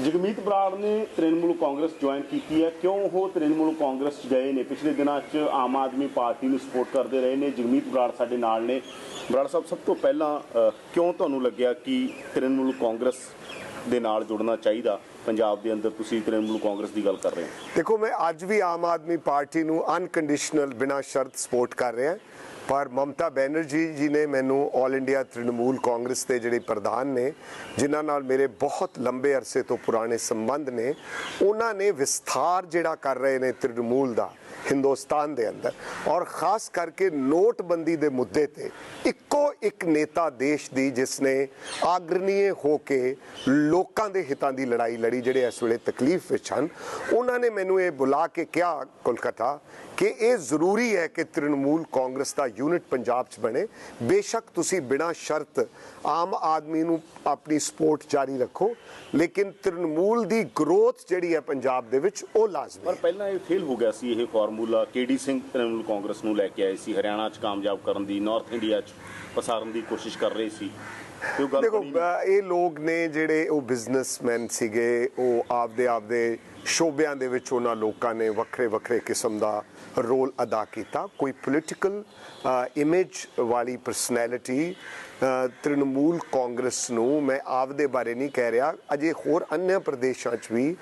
ਜਗਮੀਤ ਬਰਾੜ ਨੇ ਤ੍ਰਿਣਮੂਲ ਕਾਂਗਰਸ ਜੁਆਇਨ ਕੀਤੀ ਹੈ। ਕਿਉਂ ਉਹ ਤ੍ਰਿਣਮੂਲ ਕਾਂਗਰਸ 'ਚ ਗਏ ਨੇ? ਪਿਛਲੇ ਦਿਨਾਂ 'ਚ ਆਮ ਆਦਮੀ ਪਾਰਟੀ ਨੂੰ ਸਪੋਰਟ ਕਰਦੇ ਰਹੇ ਨੇ। ਜਗਮੀਤ ਬਰਾੜ ਸਾਡੇ ਨਾਲ ਨੇ। ਬਰਾੜ ਸਾਹਿਬ, ਸਭ ਤੋਂ ਪਹਿਲਾਂ ਕਿਉਂ ਤੁਹਾਨੂੰ ਲੱਗਿਆ ਕਿ ਤ੍ਰਿਣਮੂਲ ਕਾਂਗਰਸ ਦੇ ਨਾਲ ਜੁੜਨਾ ਚਾਹੀਦਾ? ਪੰਜਾਬ ਦੇ ਅੰਦਰ ਤੁਸੀਂ ਤ੍ਰਿਣਮੂਲ ਕਾਂਗਰਸ ਦੀ ਗੱਲ ਕਰ ਰਹੇ ਹੋ। ਦੇਖੋ, ਮੈਂ ਅੱਜ ਵੀ ਆਮ ਆਦਮੀ ਪਾਰਟੀ ਨੂੰ ਅਨਕੰਡੀਸ਼ਨਲ ਬਿਨਾਂ ਸ਼ਰਤ ਸਪੋਰਟ ਕਰ ਰਿਹਾ। ਪਰ ਮਮਤਾ ਬੈਨਰਜੀ ਜੀ ਨੇ ਮੈਨੂੰ 올 ਇੰਡੀਆ ਤ੍ਰਿਣਮੂਲ ਕਾਂਗਰਸ ਦੇ ਜਿਹੜੇ ਪ੍ਰਧਾਨ ਨੇ, ਜਿਨ੍ਹਾਂ ਨਾਲ ਮੇਰੇ ਬਹੁਤ ਲੰਬੇ ਅਰਸੇ ਤੋਂ ਪੁਰਾਣੇ ਸੰਬੰਧ ਨੇ, ਉਹਨਾਂ ਨੇ ਵਿਸਥਾਰ ਜਿਹੜਾ ਕਰ ਰਹੇ ਨੇ ਤ੍ਰਿਣਮੂਲ ਦਾ ਹਿੰਦੁਸਤਾਨ ਦੇ ਅੰਦਰ ਔਰ ਖਾਸ ਕਰਕੇ ਨੋਟਬੰਦੀ ਦੇ ਮੁੱਦੇ ਤੇ ਇੱਕੋ ਇੱਕ ਨੇਤਾ ਦੇਸ਼ ਦੀ ਜਿਸ ਨੇ ਆਗਰਨੀਏ ਹੋ ਕੇ ਲੋਕਾਂ ਦੇ ਹਿੱਤਾਂ ਦੀ ਲੜਾਈ ਲੜੀ ਜਿਹੜੇ ਇਸ ਵੇਲੇ ਤਕਲੀਫ ਵਿੱਚ ਹਨ, ਉਹਨਾਂ ਨੇ ਮੈਨੂੰ ਇਹ ਬੁਲਾ ਕੇ ਕਿਹਾ, ਕੋਲਕਾਤਾ, ਕਿ ਇਹ ਜ਼ਰੂਰੀ ਹੈ ਕਿ ਤ੍ਰਿਣਮੂਲ ਕਾਂਗਰਸ ਦਾ ਯੂਨਿਟ ਪੰਜਾਬ 'ਚ ਬਣੇ। ਬੇਸ਼ੱਕ ਤੁਸੀਂ ਬਿਨਾਂ ਸ਼ਰਤ ਆਮ ਆਦਮੀ ਨੂੰ ਆਪਣੀ ਸਪੋਰਟ ਜਾਰੀ ਰੱਖੋ ਲੇਕਿਨ ਤ੍ਰਿਣਮੂਲ ਦੀ ਗਰੋਥ ਜਿਹੜੀ ਹੈ ਪੰਜਾਬ ਦੇ ਵਿੱਚ ਉਹ ਲਾਜ਼ਮੀ ਪਰ ਪਹਿਲਾਂ ਇਹ ਫੇਲ ਹੋ ਗਿਆ ਸੀ ਇਹ formula K D Singh Trinamool Congress ਨੂੰ ਲੈ ਕੇ ਆਏ ਸੀ ਹਰਿਆਣਾ 'ਚ ਕਾਮਯਾਬ ਕਰਨ ਦੀ ਨਾਰਥ ਇੰਡੀਆ 'ਚ ਪਸਾਰਨ ਦੀ ਕੋਸ਼ਿਸ਼ ਕਰ ਰਹੇ ਸੀ। ਦੇਖੋ ਇਹ ਲੋਕ ਨੇ ਜਿਹੜੇ ਉਹ ਬਿਜ਼ਨਸਮੈਨ ਸੀਗੇ ਉਹ ਆਪਦੇ ਆਪਦੇ ਸ਼ੋਬਿਆਂ ਦੇ ਵਿੱਚ ਉਹਨਾਂ ਲੋਕਾਂ ਨੇ ਵੱਖਰੇ ਵੱਖਰੇ ਕਿਸਮ ਦਾ ਰੋਲ ਅਦਾ ਕੀਤਾ। ਕੋਈ ਪੋਲੀਟੀਕਲ ਇਮੇਜ ਵਾਲੀ ਪਰਸਨੈਲਿਟੀ ਤ੍ਰਿਣਮੂਲ ਕਾਂਗਰਸ ਨੂੰ ਮੈਂ ਆਪਦੇ ਬਾਰੇ ਨਹੀਂ ਕਹਿ ਰਿਹਾ। ਅਜੇ ਹੋਰ ਅਨਿਆ ਪ੍ਰਦੇਸ਼ਾਂ 'ਚ ਵੀ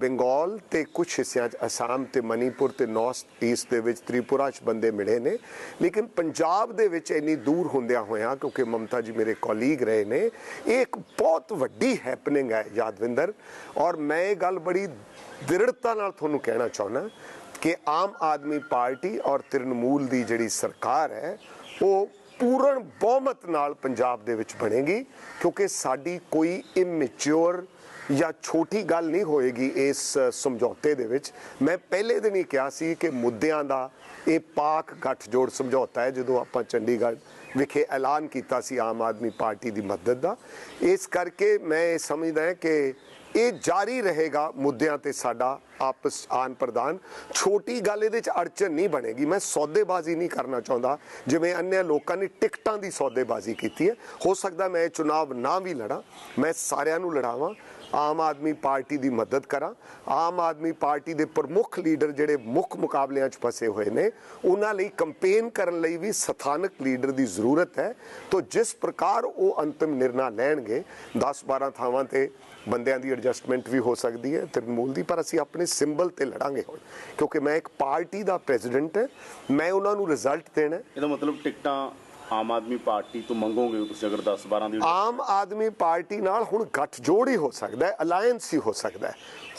ਬੰਗਾਲ ਤੇ ਕੁਝ ਹਿੱਸਿਆਂ 'ਚ, ਅਸਾਮ ਤੇ ਮਨੀਪੁਰ ਤੇ ਨਾਰਥ ਈਸਟ ਦੇ ਵਿੱਚ ਤ੍ਰਿਪੁਰਾ 'ਚ ਬੰਦੇ ਮਿਲੇ ਨੇ। ਲੇਕਿਨ ਪੰਜਾਬ ਦੇ ਵਿੱਚ ਇੰਨੀ ਦੂਰ ਹੁੰਦਿਆਂ ਹੋਇਆਂ, ਕਿਉਂਕਿ ਮਮਤਾ ਜੀ ਮੇਰੇ ਕੋਲੀਗ ਰਹੇ ਨੇ, ਇਹ ਇੱਕ ਬਹੁਤ ਵੱਡੀ ਹੈਪਨਿੰਗ ਹੈ ਯਾਦਵਿੰਦਰ। ਔਰ ਮੈਂ ਇਹ ਗੱਲ ਬੜੀ ਦ੍ਰਿੜਤਾ ਨਾਲ ਤੁਹਾਨੂੰ ਕਹਿਣਾ ਚਾਹੁੰਦਾ। ਕਿ ਆਮ ਆਦਮੀ ਪਾਰਟੀ ਔਰ ਤ੍ਰਿਣਮੂਲ ਦੀ ਜਿਹੜੀ ਸਰਕਾਰ ਹੈ, ਉਹ ਪੂਰਨ ਬਹੁਮਤ ਨਾਲ ਪੰਜਾਬ ਦੇ ਵਿੱਚ ਬਣੇਗੀ, ਕਿਉਂਕਿ ਸਾਡੀ ਕੋਈ ਇਮੈਚੁਰ ਜਾਂ ਛੋਟੀ ਗੱਲ ਨਹੀਂ ਹੋਏਗੀ ਇਸ ਸਮਝੌਤੇ ਦੇ ਵਿੱਚ। ਮੈਂ ਪਹਿਲੇ ਦਿਨ ਹੀ ਕਿਹਾ ਸੀ ਕਿ ਮੁੱਦਿਆਂ ਦਾ ਇਹ ਪਾਕ ਗੱਠਜੋੜ ਸਮਝੌਤਾ ਹੈ, ਜਦੋਂ ਆਪਾਂ ਚੰਡੀਗੜ੍ਹ ਵਿਖੇ ਐਲਾਨ ਕੀਤਾ ਸੀ ਆਮ ਆਦਮੀ ਪਾਰਟੀ ਦੀ ਮਦਦ ਦਾ। ਇਸ ਕਰਕੇ ਮੈਂ ਇਹ ਸਮਝਦਾ ਹਾਂ ਕਿ ਇਹ ਜਾਰੀ ਰਹੇਗਾ ਮੁੱਦਿਆਂ ਤੇ ਸਾਡਾ ਆਪਸ ਆਨ ਪ੍ਰਦਾਨ ਛੋਟੀ ਗੱਲ ਇਹਦੇ ਚ ਅੜਚਨ ਨਹੀਂ ਬਣੇਗੀ। ਮੈਂ ਸੌਦੇਬਾਜ਼ੀ ਨਹੀਂ ਕਰਨਾ ਚਾਹੁੰਦਾ। ਜਿਵੇਂ ਅੰਨਿਆ ਲੋਕਾਂ ਨੇ ਟਿਕਟਾਂ ਦੀ ਸੌਦੇਬਾਜ਼ੀ ਕੀਤੀ ਹੈ। ਹੋ ਸਕਦਾ ਮੈਂ ਇਹ ਚੁਣਾਵ ਨਾ ਵੀ ਲੜਾਂ। ਮੈਂ ਸਾਰਿਆਂ ਨੂੰ ਲੜਾਵਾਂ। ਆਮ ਆਦਮੀ ਪਾਰਟੀ ਦੀ ਮਦਦ ਕਰਾਂ। ਆਮ ਆਦਮੀ ਪਾਰਟੀ ਦੇ ਪ੍ਰਮੁੱਖ ਲੀਡਰ ਜਿਹੜੇ ਮੁੱਖ ਮੁਕਾਬਲਿਆਂ 'ਚ ਫਸੇ ਹੋਏ ਨੇ, ਉਹਨਾਂ ਲਈ ਕੰਪੇਨ ਕਰਨ ਲਈ ਵੀ ਸਥਾਨਕ ਲੀਡਰ ਦੀ ਜ਼ਰੂਰਤ ਹੈ। ਤੋਂ ਜਿਸ ਪ੍ਰਕਾਰ ਉਹ ਅੰਤਿਮ ਨਿਰਣਾ ਲੈਣਗੇ 10-12 ਥਾਵਾਂ ਤੇ ਬੰਦਿਆਂ ਦੀ ਐਡਜਸਟਮੈਂਟ ਵੀ ਹੋ ਸਕਦੀ ਹੈ ਤ੍ਰਿਣਮੂਲ ਦੀ ਪਰ ਅਸੀਂ ਆਪਣੇ ਸਿੰਬਲ ਤੇ ਲੜਾਂਗੇ ਹੁਣ ਕਿਉਂਕਿ ਮੈਂ ਇੱਕ ਪਾਰਟੀ ਦਾ ਪ੍ਰੈਜ਼ੀਡੈਂਟ ਹੈ ਮੈਂ ਉਹਨਾਂ ਨੂੰ ਰਿਜ਼ਲਟ ਦੇਣਾ ਹੈ। ਇਹਦਾ ਮਤਲਬ ਟਿਕਟਾਂ ਆਮ ਆਦਮੀ ਪਾਰਟੀ ਤੋਂ ਮੰਗੋਗੇ ਤੁਸੀਂ ਅਗਰ 10 12 ਦੀ ਆਮ ਆਦਮੀ ਪਾਰਟੀ ਨਾਲ ਹੁਣ ਗੱਠਜੋੜ ਹੀ ਹੋ ਸਕਦਾ ਹੈ ਅਲਾਈਅੰਸ ਹੀ ਹੋ ਸਕਦਾ ਹੈ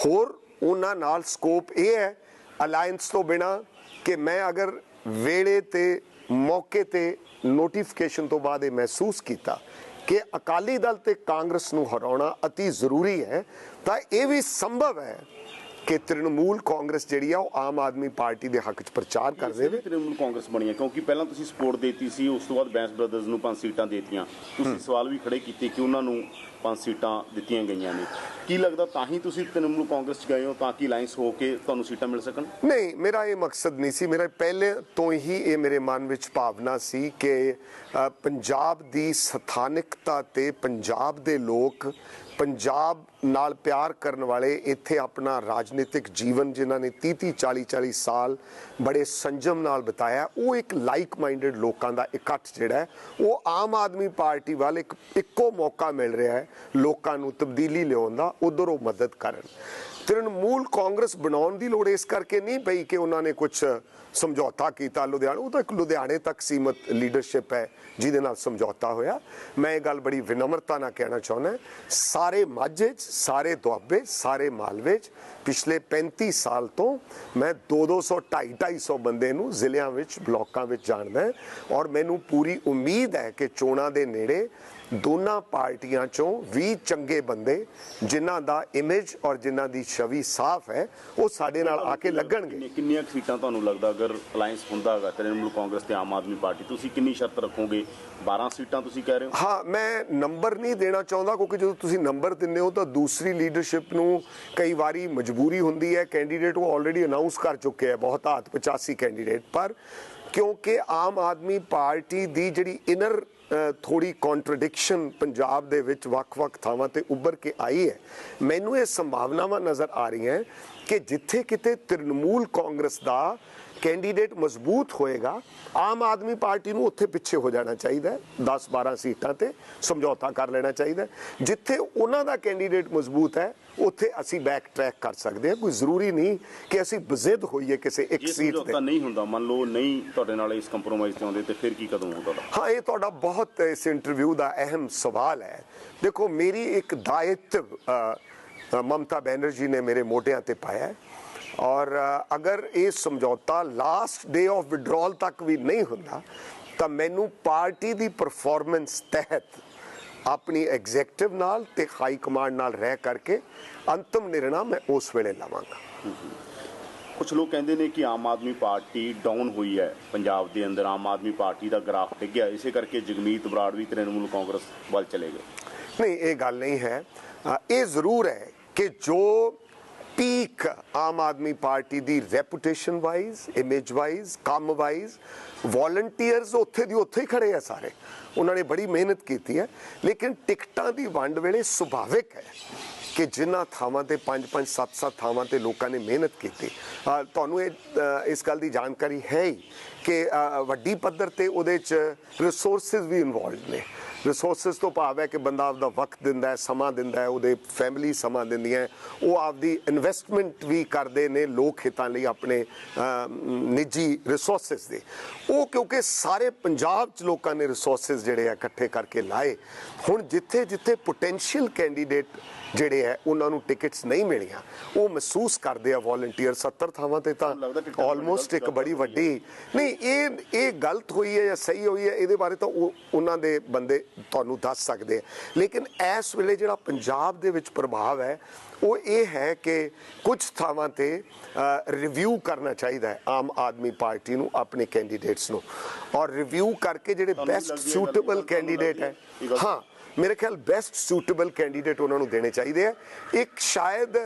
ਹੋਰ ਉਹਨਾਂ ਨਾਲ ਸਕੋਪ ਇਹ ਹੈ ਅਲਾਈਅੰਸ ਤੋਂ ਬਿਨਾ ਕਿ ਮੈਂ ਅਗਰ ਵੇਲੇ ਤੇ ਮੌਕੇ ਤੇ ਨੋਟੀਫਿਕੇਸ਼ਨ ਤੋਂ ਬਾਅਦ ਇਹ ਮਹਿਸੂਸ ਕੀਤਾ ਕਿ ਅਕਾਲੀ ਦਲ ਤੇ ਕਾਂਗਰਸ ਨੂੰ ਹਰਾਉਣਾ ਅਤੀ ਜ਼ਰੂਰੀ ਹੈ, ਤਾਂ ਇਹ ਵੀ ਸੰਭਵ ਹੈ ਕਿ ਤ੍ਰਿਣਮੂਲ ਕਾਂਗਰਸ ਜਿਹੜੀ ਆ ਉਹ ਆਮ ਆਦਮੀ ਪਾਰਟੀ ਦੇ ਹੱਕ 'ਚ ਪ੍ਰਚਾਰ ਕਰ ਦੇਵੇ ਤ੍ਰਿਣਮੂਲ ਕਾਂਗਰਸ ਬਣੀ ਹੈ ਕਿਉਂਕਿ ਪਹਿਲਾਂ ਤੁਸੀਂ ਸਪੋਰਟ ਦੇਤੀ ਸੀ ਉਸ ਤੋਂ ਬਾਅਦ ਬੈਂਸ ਬ੍ਰਦਰਜ਼ ਨੂੰ ਪੰਜ ਸੀਟਾਂ ਦੇਤੀਆਂ। ਤੁਸੀਂ ਸਵਾਲ ਵੀ ਖੜੇ ਕੀਤੇ ਕਿ ਉਹਨਾਂ ਨੂੰ ਪੰਜ ਸੀਟਾਂ ਦਿੱਤੀਆਂ ਗਈਆਂ ਨੇ। ਕੀ ਲੱਗਦਾ ਤਾਂ ਹੀ ਤੁਸੀਂ ਤ੍ਰਿਣਮੂਲ ਕਾਂਗਰਸ 'ਚ ਗਏ ਹੋ ਤਾਂ ਕਿ ਅਲਾਈਅੰਸ ਹੋ ਕੇ ਤੁਹਾਨੂੰ ਸੀਟਾਂ ਮਿਲ ਸਕਣ? ਨਹੀਂ ਮੇਰਾ ਇਹ ਮਕਸਦ ਨਹੀਂ ਸੀ। ਮੇਰਾ ਪਹਿਲੇ ਤੋਂ ਹੀ ਇਹ ਮੇਰੇ ਮਨ ਵਿੱਚ ਭਾਵਨਾ ਸੀ ਕਿ ਪੰਜਾਬ ਦੀ ਸਥਾਨਿਕਤਾ ਤੇ ਪੰਜਾਬ ਦੇ ਲੋਕ ਪੰਜਾਬ ਨਾਲ ਪਿਆਰ ਕਰਨ ਵਾਲੇ ਇੱਥੇ ਆਪਣਾ ਰਾਜਨੀਤਿਕ ਜੀਵਨ ਜਿਨ੍ਹਾਂ ਨੇ 30 30 40 40 ਸਾਲ ਬੜੇ ਸੰਜਮ ਨਾਲ ਬਿਤਾਇਆ, ਉਹ ਇੱਕ ਲਾਈਕ ਮਾਈਂਡਡ ਲੋਕਾਂ ਦਾ ਇਕੱਠ ਜਿਹੜਾ ਉਹ ਆਮ ਆਦਮੀ ਪਾਰਟੀ ਵੱਲ ਇੱਕ, ਇੱਕੋ ਮੌਕਾ ਮਿਲ ਰਿਹਾ ਹੈ ਲੋਕਾਂ ਨੂੰ ਤਬਦੀਲੀ ਲਿਆਉਣ ਦਾ, ਉਧਰ ਉਹ ਮਦਦ ਕਰਨ। ਤ੍ਰਿਣਮੂਲ ਕਾਂਗਰਸ ਬਣਾਉਣ ਦੀ ਲੋੜ ਇਸ ਕਰਕੇ ਨਹੀਂ ਪਈ ਕਿ ਉਹਨਾਂ ਨੇ ਕੁਝ ਸਮਝੌਤਾ ਕੀਤਾ। ਲੁਧਿਆਣਾ, ਉਹ ਤਾਂ ਇੱਕ ਲੁਧਿਆਣੇ ਤੱਕ ਸੀਮਤ ਲੀਡਰਸ਼ਿਪ ਹੈ, ਜਿਹਦੇ ਨਾਲ ਸਮਝੌਤਾ ਹੋਇਆ। ਮੈਂ ਇਹ ਗੱਲ ਬੜੀ ਵਿਨਮਰਤਾ ਨਾਲ ਕਹਿਣਾ ਚਾਹੁੰਦਾ, ਸਾਰੇ ਮਾਝੇ 'ਚ ਸਾਰੇ ਦੁਆਬੇ, ਸਾਰੇ ਮਾਲਵੇ 'ਚ ਪਿਛਲੇ 35 ਸਾਲ ਤੋਂ ਮੈਂ 2-200 250 ਬੰਦੇ ਨੂੰ ਜ਼ਿਲ੍ਹਿਆਂ ਵਿੱਚ, ਬਲਾਕਾਂ ਵਿੱਚ ਜਾਣਦਾ ਔਰ ਮੈਨੂੰ ਪੂਰੀ ਉਮੀਦ ਹੈ ਕਿ ਚੋਣਾਂ ਦੇ ਨੇੜੇ ਦੋਨਾਂ ਪਾਰਟੀਆਂ ਚੋਂ 20 ਚੰਗੇ ਬੰਦੇ ਜਿਨ੍ਹਾਂ ਦਾ ਇਮੇਜ ਔਰ ਜਿਨ੍ਹਾਂ ਦੀ ਛਵੀ ਸਾਫ਼ ਹੈ ਉਹ ਸਾਡੇ ਨਾਲ ਆ ਕੇ ਲੱਗਣਗੇ। ਕਿੰਨੀਆਂ- ਸੀਟਾਂ ਤੁਹਾਨੂੰ ਲੱਗਦਾ ਅਗਰ ਅਲਾਈਅੰਸ ਹੁੰਦਾ ਹੈਗਾ ਤ੍ਰਿਣਮੂਲ ਕਾਂਗਰਸ ਤੇ ਆਮ ਆਦਮੀ ਪਾਰਟੀ ਤੁਸੀਂ ਕਿੰਨੀ ਸ਼ਰਤ ਰੱਖੋਗੇ? 12 ਸੀਟਾਂ ਤੁਸੀਂ ਕਹਿ ਰਹੇ ਹੋ? ਹਾਂ ਮੈਂ ਨੰਬਰ ਨਹੀਂ ਦੇਣਾ ਚਾਹੁੰਦਾ ਕਿਉਂਕਿ ਜਦੋਂ ਤੁਸੀਂ ਨੰਬਰ ਦਿੰਦੇ ਹੋ ਤਾਂ ਦੂਸਰੀ ਲੀਡਰਸ਼ਿਪ ਨੂੰ ਕਈ ਵਾਰੀ ਮਜਬੂਰੀ ਹੁੰਦੀ ਹੈ। ਕੈਂਡੀਡੇਟ ਉਹ ਆਲਰੇਡੀ ਅਨਾਉਂਸ ਕਰ ਚੁੱਕੇ ਹੈ ਬਹੁਤ ਹੱਥ 85 ਕੈਂਡੀਡੇਟ ਪਰ ਕਿਉਂਕਿ ਆਮ ਆਦਮੀ ਪਾਰਟੀ ਦੀ ਜਿਹੜੀ ਇਨਰ ਥੋੜੀ ਕੰਟਰਡਿਕਸ਼ਨ ਪੰਜਾਬ ਦੇ ਵਿੱਚ ਵੱਖ-ਵੱਖ ਥਾਵਾਂ ਤੇ ਉੱਭਰ ਕੇ ਆਈ ਹੈ। ਮੈਨੂੰ ਇਹ ਸੰਭਾਵਨਾਵਾਂ ਨਜ਼ਰ ਆ ਰਹੀਆਂ ਕਿ ਜਿੱਥੇ ਕਿਤੇ ਤ੍ਰਿਣਮੂਲ ਕਾਂਗਰਸ ਦਾ ਕੈਂਡੀਡੇਟ ਮਜ਼ਬੂਤ ਹੋਏਗਾ ਆਮ ਆਦਮੀ ਪਾਰਟੀ ਨੂੰ ਉੱਥੇ ਪਿੱਛੇ ਹੋ ਜਾਣਾ ਚਾਹੀਦਾ ਹੈ 10 12 ਸੀਟਾਂ ਤੇ ਸਮਝੌਤਾ ਕਰ ਲੈਣਾ ਚਾਹੀਦਾ। ਜਿੱਥੇ ਉਹਨਾਂ ਦਾ ਕੈਂਡੀਡੇਟ ਮਜ਼ਬੂਤ ਹੈ ਉੱਥੇ ਅਸੀਂ ਬੈਕ ਟਰੈਕ ਕਰ ਸਕਦੇ ਹਾਂ। ਕੋਈ ਜ਼ਰੂਰੀ ਨਹੀਂ ਕਿ ਅਸੀਂ ਬਜ਼ਿੱਦ ਹੋਈਏ ਕਿਸੇ ਇੱਕ ਸੀਟ ਤੇ। ਸਮਝੌਤਾ ਨਹੀਂ ਹੁੰਦਾ ਮੰਨ ਲਓ ਨਹੀਂ ਤੁਹਾਡੇ ਨਾਲ ਇਸ ਕੰਪਰੋਮਾਈਜ਼ ਤੇ ਆਉਂਦੇ ਤੇ ਫਿਰ ਕੀ ਕਦਮ ਹੋਊਗਾ ਹਾਂ ਇਹ ਤੁਹਾਡਾ ਬਹੁਤ ਇਸ ਇੰਟਰਵਿਊ ਦਾ ਅਹਿਮ ਸਵਾਲ ਹੈ। ਦੇਖੋ ਮੇਰੀ ਇੱਕ ਦਾਇਿਤਵ ਮਮਤਾ ਬੈਨਰਜੀ ਨੇ ਮੇਰੇ ਮੋਢਿਆਂ ਤੇ ਪਾਇਆ ਹੈ। ਔਰ ਅਗਰ ਇਹ ਸਮਝੌਤਾ ਲਾਸਟ ਡੇ ਆਫ ਵਿਡਰਾਲ ਤੱਕ ਵੀ ਨਹੀਂ ਹੁੰਦਾ ਤਾਂ ਮੈਨੂੰ ਪਾਰਟੀ ਦੀ ਪਰਫਾਰਮੈਂਸ ਤਹਿਤ ਆਪਣੀ ਐਗਜ਼ੈਕਟਿਵ ਨਾਲ ਤੇ ਹਾਈ ਕਮਾਂਡ ਨਾਲ ਰਹਿ ਕਰਕੇ ਅੰਤਮ ਨਿਰਣਾ ਮੈਂ ਉਸ ਵੇਲੇ ਲਵਾਂਗਾ। ਕੁਝ ਲੋਕ ਕਹਿੰਦੇ ਨੇ ਕਿ ਆਮ ਆਦਮੀ ਪਾਰਟੀ ਡਾਊਨ ਹੋਈ ਹੈ। ਪੰਜਾਬ ਦੇ ਅੰਦਰ ਆਮ ਆਦਮੀ ਪਾਰਟੀ ਦਾ ਗ੍ਰਾਫ ਡਿੱਗਿਆ। ਇਸੇ ਕਰਕੇ ਜਗਮੀਤ ਬਰਾੜ ਵੀ ਤ੍ਰਿਣਮੂਲ ਕਾਂਗਰਸ ਵੱਲ ਚਲੇ ਗਏ। ਨਹੀਂ ਇਹ ਗੱਲ ਨਹੀਂ ਹੈ। ਇਹ ਜ਼ਰੂਰ ਹੈ ਕਿ ਜੋ ਪੀਕ ਆਮ ਆਦਮੀ ਪਾਰਟੀ ਦੀ ਰੈਪੂਟੇਸ਼ਨ ਵਾਈਜ਼ ਇਮੇਜ ਵਾਈਜ਼ ਕੰਮ ਵਾਈਜ਼ ਵੋਲੰਟੀਅਰਸ ਉੱਥੇ ਦੀ ਉੱਥੇ ਹੀ ਖੜੇ ਆ ਸਾਰੇ ਉਹਨਾਂ ਨੇ ਬੜੀ ਮਿਹਨਤ ਕੀਤੀ ਹੈ ਲੇਕਿਨ ਟਿਕਟਾਂ ਦੀ ਵੰਡ ਵੇਲੇ ਸੁਭਾਵਿਕ ਹੈ ਕਿ ਜਿਨ੍ਹਾਂ ਥਾਵਾਂ ਤੇ 5-5 7-7 ਥਾਵਾਂ ਤੇ ਲੋਕਾਂ ਨੇ ਮਿਹਨਤ ਕੀਤੀ ਤੁਹਾਨੂੰ ਇਹ ਇਸ ਗੱਲ ਦੀ ਜਾਣਕਾਰੀ ਹੈ ਹੀ ਕਿ ਵੱਡੀ ਪੱਧਰ ਤੇ ਉਹਦੇ ਚ ਰਿਸੋਰਸਸ ਵੀ ਇਨਵੋਲਡ ਨੇ ਰਿਸੋਰਸਸ ਤੋਂ ਭਾਵ ਹੈ ਕਿ ਬੰਦਾ ਆਪਦਾ ਵਕਤ ਦਿੰਦਾ ਹੈ ਸਮਾਂ ਦਿੰਦਾ ਹੈ ਉਹਦੇ ਫੈਮਿਲੀ ਸਮਾਂ ਦਿੰਦੀਆਂ ਹੈ, ਉਹ ਆਪਦੀ ਇਨਵੈਸਟਮੈਂਟ ਵੀ ਕਰਦੇ ਨੇ ਲੋਕ ਹਿੱਤਾਂ ਲਈ ਆਪਣੇ ਨਿੱਜੀ ਰਿਸੋਰਸਸ ਦੇ। ਉਹ ਕਿਉਂਕਿ ਸਾਰੇ ਪੰਜਾਬ ਚ ਲੋਕਾਂ ਨੇ ਰਿਸੋਰਸਸ ਜਿਹੜੇ ਆ ਇਕੱਠੇ ਕਰਕੇ ਲਾਏ। ਹੁਣ ਜਿੱਥੇ ਜਿੱਥੇ ਪੋਟੈਂਸ਼ੀਅਲ ਕੈਂਡੀਡੇਟ ਜਿਹੜੇ ਹੈ ਉਹਨਾਂ ਨੂੰ ਟਿਕਟਸ ਨਹੀਂ ਮਿਲੀਆਂ। ਉਹ ਮਹਿਸੂਸ ਕਰਦੇ ਆ ਵੋਲੰਟੀਅਰ 70 ਥਾਵਾਂ ਤੇ ਤਾਂ ਆਲਮੋਸਟ ਇੱਕ ਬੜੀ ਵੱਡੀ ਨਹੀਂ ਇਹ ਇਹ ਗਲਤ ਹੋਈ ਹੈ ਜਾਂ ਸਹੀ ਹੋਈ ਹੈ ਇਹਦੇ ਬਾਰੇ ਤਾਂ ਉਹ ਉਹਨਾਂ ਦੇ ਬੰਦੇ ਤੁਹਾਨੂੰ ਦੱਸ ਸਕਦੇ ਆ। ਲੇਕਿਨ ਇਸ ਵੇਲੇ ਜਿਹੜਾ ਪੰਜਾਬ ਦੇ ਵਿੱਚ ਪ੍ਰਭਾਵ ਹੈ ਉਹ ਇਹ ਹੈ ਕਿ ਕੁਝ ਥਾਵਾਂ ਤੇ ਰਿਵਿਊ ਕਰਨਾ ਚਾਹੀਦਾ ਹੈ ਆਮ ਆਦਮੀ ਪਾਰਟੀ ਨੂੰ ਆਪਣੇ ਕੈਂਡੀਡੇਟਸ ਨੂੰ। ਔਰ ਰਿਵਿਊ ਕਰਕੇ ਜਿਹੜੇ ਬੈਸਟ ਸੂਟੇਬਲ ਕੈਂਡੀਡੇਟ ਹੈ ਹਾਂ। ਮੇਰੇ ਖਿਆਲ ਬੈਸਟ ਸੂਟੇਬਲ ਕੈਂਡੀਡੇਟ ਉਹਨਾਂ ਨੂੰ ਦੇਣੇ ਚਾਹੀਦੇ ਆ। ਇੱਕ ਸ਼ਾਇਦ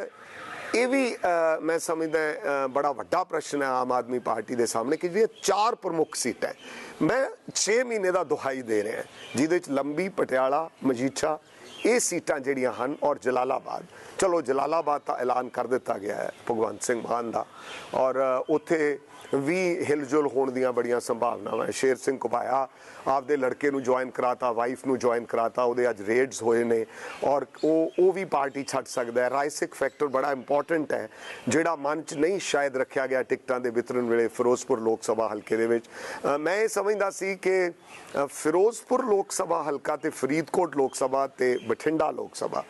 ਇਹ ਵੀ ਮੈਂ ਸਮਝਦਾ ਬੜਾ ਵੱਡਾ ਪ੍ਰਸ਼ਨ ਹੈ ਆਮ ਆਦਮੀ ਪਾਰਟੀ ਦੇ ਸਾਹਮਣੇ ਕਿ ਜਿਹੜੀਆਂ ਚਾਰ ਪ੍ਰਮੁੱਖ ਸੀਟਾਂ ਮੈਂ 6 ਮਹੀਨੇ ਦਾ ਦੁਹਾਈ ਦੇ ਰਿਹਾ ਜਿਹਦੇ ਵਿੱਚ ਲੰਬੀ, ਪਟਿਆਲਾ, ਮਜੀਠਾ, ਇਹ ਸੀਟਾਂ ਜਿਹੜੀਆਂ ਹਨ ਔਰ ਜਲਾਲਾਬਾਦ। ਚਲੋ ਜਲਾਲਾਬਾਦ ਦਾ ਐਲਾਨ ਕਰ ਦਿੱਤਾ ਗਿਆ ਹੈ ਭਗਵੰਤ ਸਿੰਘ ਮਾਨ ਦਾ ਔਰ ਉੱਥੇ ਵੀ ਹਿਲਜੁਲ ਹੋਣ ਦੀਆਂ ਬੜੀਆਂ ਸੰਭਾਵਨਾਵਾਂ ਹੈ। ਸ਼ੇਰ ਸਿੰਘ ਕੁਬਾਇਆ ਆਪਦੇ ਲੜਕੇ ਨੂੰ ਜੁਆਇਨ ਕਰਾਤਾ ਵਾਈਫ ਨੂੰ ਜੁਆਇਨ ਕਰਾਤਾ, ਉਹਦੇ ਅੱਜ ਰੇਡਸ ਹੋਏ ਨੇ ਔਰ ਉਹ ਉਹ ਵੀ ਪਾਰਟੀ ਛੱਡ ਸਕਦਾ ਹੈ। ਰਾਈਸਿਕ ਫੈਕਟਰ ਬੜਾ ਇੰਪੋਰਟੈਂਟ ਹੈ, ਜਿਹੜਾ ਮਨ 'ਚ ਨਹੀਂ ਸ਼ਾਇਦ ਰੱਖਿਆ ਗਿਆ ਟਿਕਟਾਂ ਦੇ ਵਿਤਰਨ ਵੇਲੇ ਫਿਰੋਜ਼ਪੁਰ ਲੋਕ ਸਭਾ ਹਲਕੇ ਦੇ ਵਿੱਚ। ਮੈਂ ਇਹ ਸਮਝਦਾ ਸੀ ਕਿ ਫਿਰੋਜ਼ਪੁਰ ਲੋਕ ਸਭਾ ਹਲਕਾ ਤੇ ਫਰੀਦਕੋਟ ਲੋਕ ਸਭਾ ਤੇ ਬਠਿੰਡਾ ਲੋਕ ਸਭਾ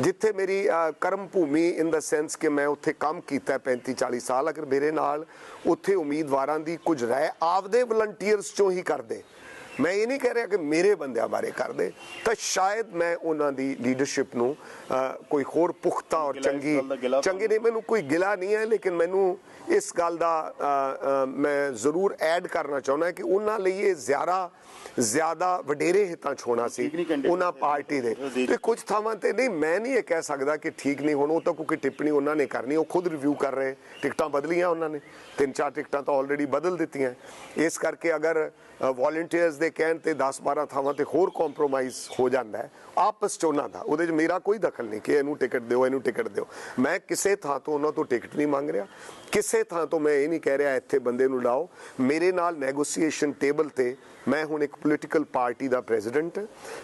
ਜਿੱਥੇ ਮੇਰੀ ਕਰਮ ਭੂਮੀ ਇਨ ਦਾ ਸੈਂਸ ਕਿ ਮੈਂ ਉੱਥੇ ਕੰਮ ਕੀਤਾ ਹੈ 35 40 ਸਾਲ, ਅਗਰ ਮੇਰੇ ਨਾਲ ਉੱਥੇ ਉਮੀਦਵਾਰਾਂ ਦੀ ਕੁਝ ਰਾਏ ਆਪਦੇ ਵਲੰਟੀਅਰਸ ਚੋਂ ਹੀ ਕਰਦੇ। ਮੈਂ ਇਹ ਨਹੀਂ ਕਹਿ ਰਿਹਾ ਕਿ ਮੇਰੇ ਬੰਦਿਆਂ ਬਾਰੇ ਕਰਦੇ ਤਾਂ ਸ਼ਾਇਦ ਮੈਂ ਉਹਨਾਂ ਦੀ ਲੀਡਰਸ਼ਿਪ ਨੂੰ ਕੋਈ ਹੋਰ ਪੁਖਤਾ ਔਰ ਚੰਗੀ ਚੰਗੀ ਨਹੀਂ। ਮੈਨੂੰ ਕੋਈ ਗਿਲਾ ਨਹੀਂ ਹੈ ਲੇਕਿਨ ਮੈਨੂੰ ਇਸ ਗੱਲ ਦਾ ਮੈਂ ਜ਼ਰੂਰ ਐਡ ਕਰਨਾ ਚਾਹੁੰਦਾ ਕਿ ਉਹਨਾਂ ਲਈ ਇਹ ਜ਼ਿਆਦਾ ਜ਼ਿਆਦਾ ਵਡੇਰੇ ਹਿੱਤਾਂ 'ਚ ਹੋਣਾ ਸੀ ਉਹਨਾਂ ਪਾਰਟੀ ਦੇ। ਤੇ ਕੁਝ ਥਾਵਾਂ ਤੇ ਨਹੀਂ ਮੈਂ ਨਹੀਂ ਇਹ ਕਹਿ ਸਕਦਾ ਕਿ ਠੀਕ ਨਹੀਂ ਹੁਣ ਉਹ ਤਾਂ ਕੋਈ ਟਿੱਪਣੀ ਉਹਨਾਂ ਨੇ ਕਰਨੀ ਉਹ ਖੁਦ ਰਿਵਿਊ ਕਰ ਰਹੇ ਟਿਕਟਾਂ ਬਦਲੀਆਂ ਉਹਨਾਂ ਨੇ ਤਿੰਨ ਚਾਰ ਟਿਕਟਾਂ ਤਾਂ ਆਲਰੇਡੀ ਬਦਲ ਦਿੱਤੀਆਂ। ਇਸ ਕਰਕੇ ਅਗਰ ਵੋਲੰਟੀਅਰਸ ਦੇ ਕਹਿਣ ਤੇ 10 12 ਥਾਵਾਂ ਤੇ ਹੋਰ ਕੰਪਰੋਮਾਈਜ਼ ਹੋ ਜਾਂਦਾ ਹੈ, ਆਪਸ ਚ ਉਹਨਾਂ ਦਾ। ਉਹਦੇ ਚ ਮੇਰਾ ਕੋਈ ਦਖਲ ਨਹੀਂ ਕਿ ਇਹਨੂੰ ਟਿਕਟ ਦਿਓ, ਇਹਨੂੰ ਟਿਕਟ ਦਿਓ। ਮੈਂ ਕਿਸੇ ਥਾਂ ਤੋਂ ਉਹਨਾਂ ਤੋਂ ਟਿਕਟ ਨਹੀਂ ਮੰਗ ਰਿਹਾ। ਕਿਸੇ ਥਾਂ ਤੋਂ ਮੈਂ ਇਹ ਨਹੀਂ ਕਹਿ ਰਿਹਾ, ਇੱਥੇ ਬੰਦੇ ਨੂੰ ਲਾਓ। ਮੇਰੇ ਨਾਲ ਨੈਗੋਸੀਏਸ਼ਨ ਟੇਬਲ ਤੇ ਮੈਂ ਹੁਣ ਇੱਕ ਪੋਲੀਟੀਕਲ ਪਾਰਟੀ ਦਾ ਪ੍ਰੈਜ਼ੀਡੈਂਟ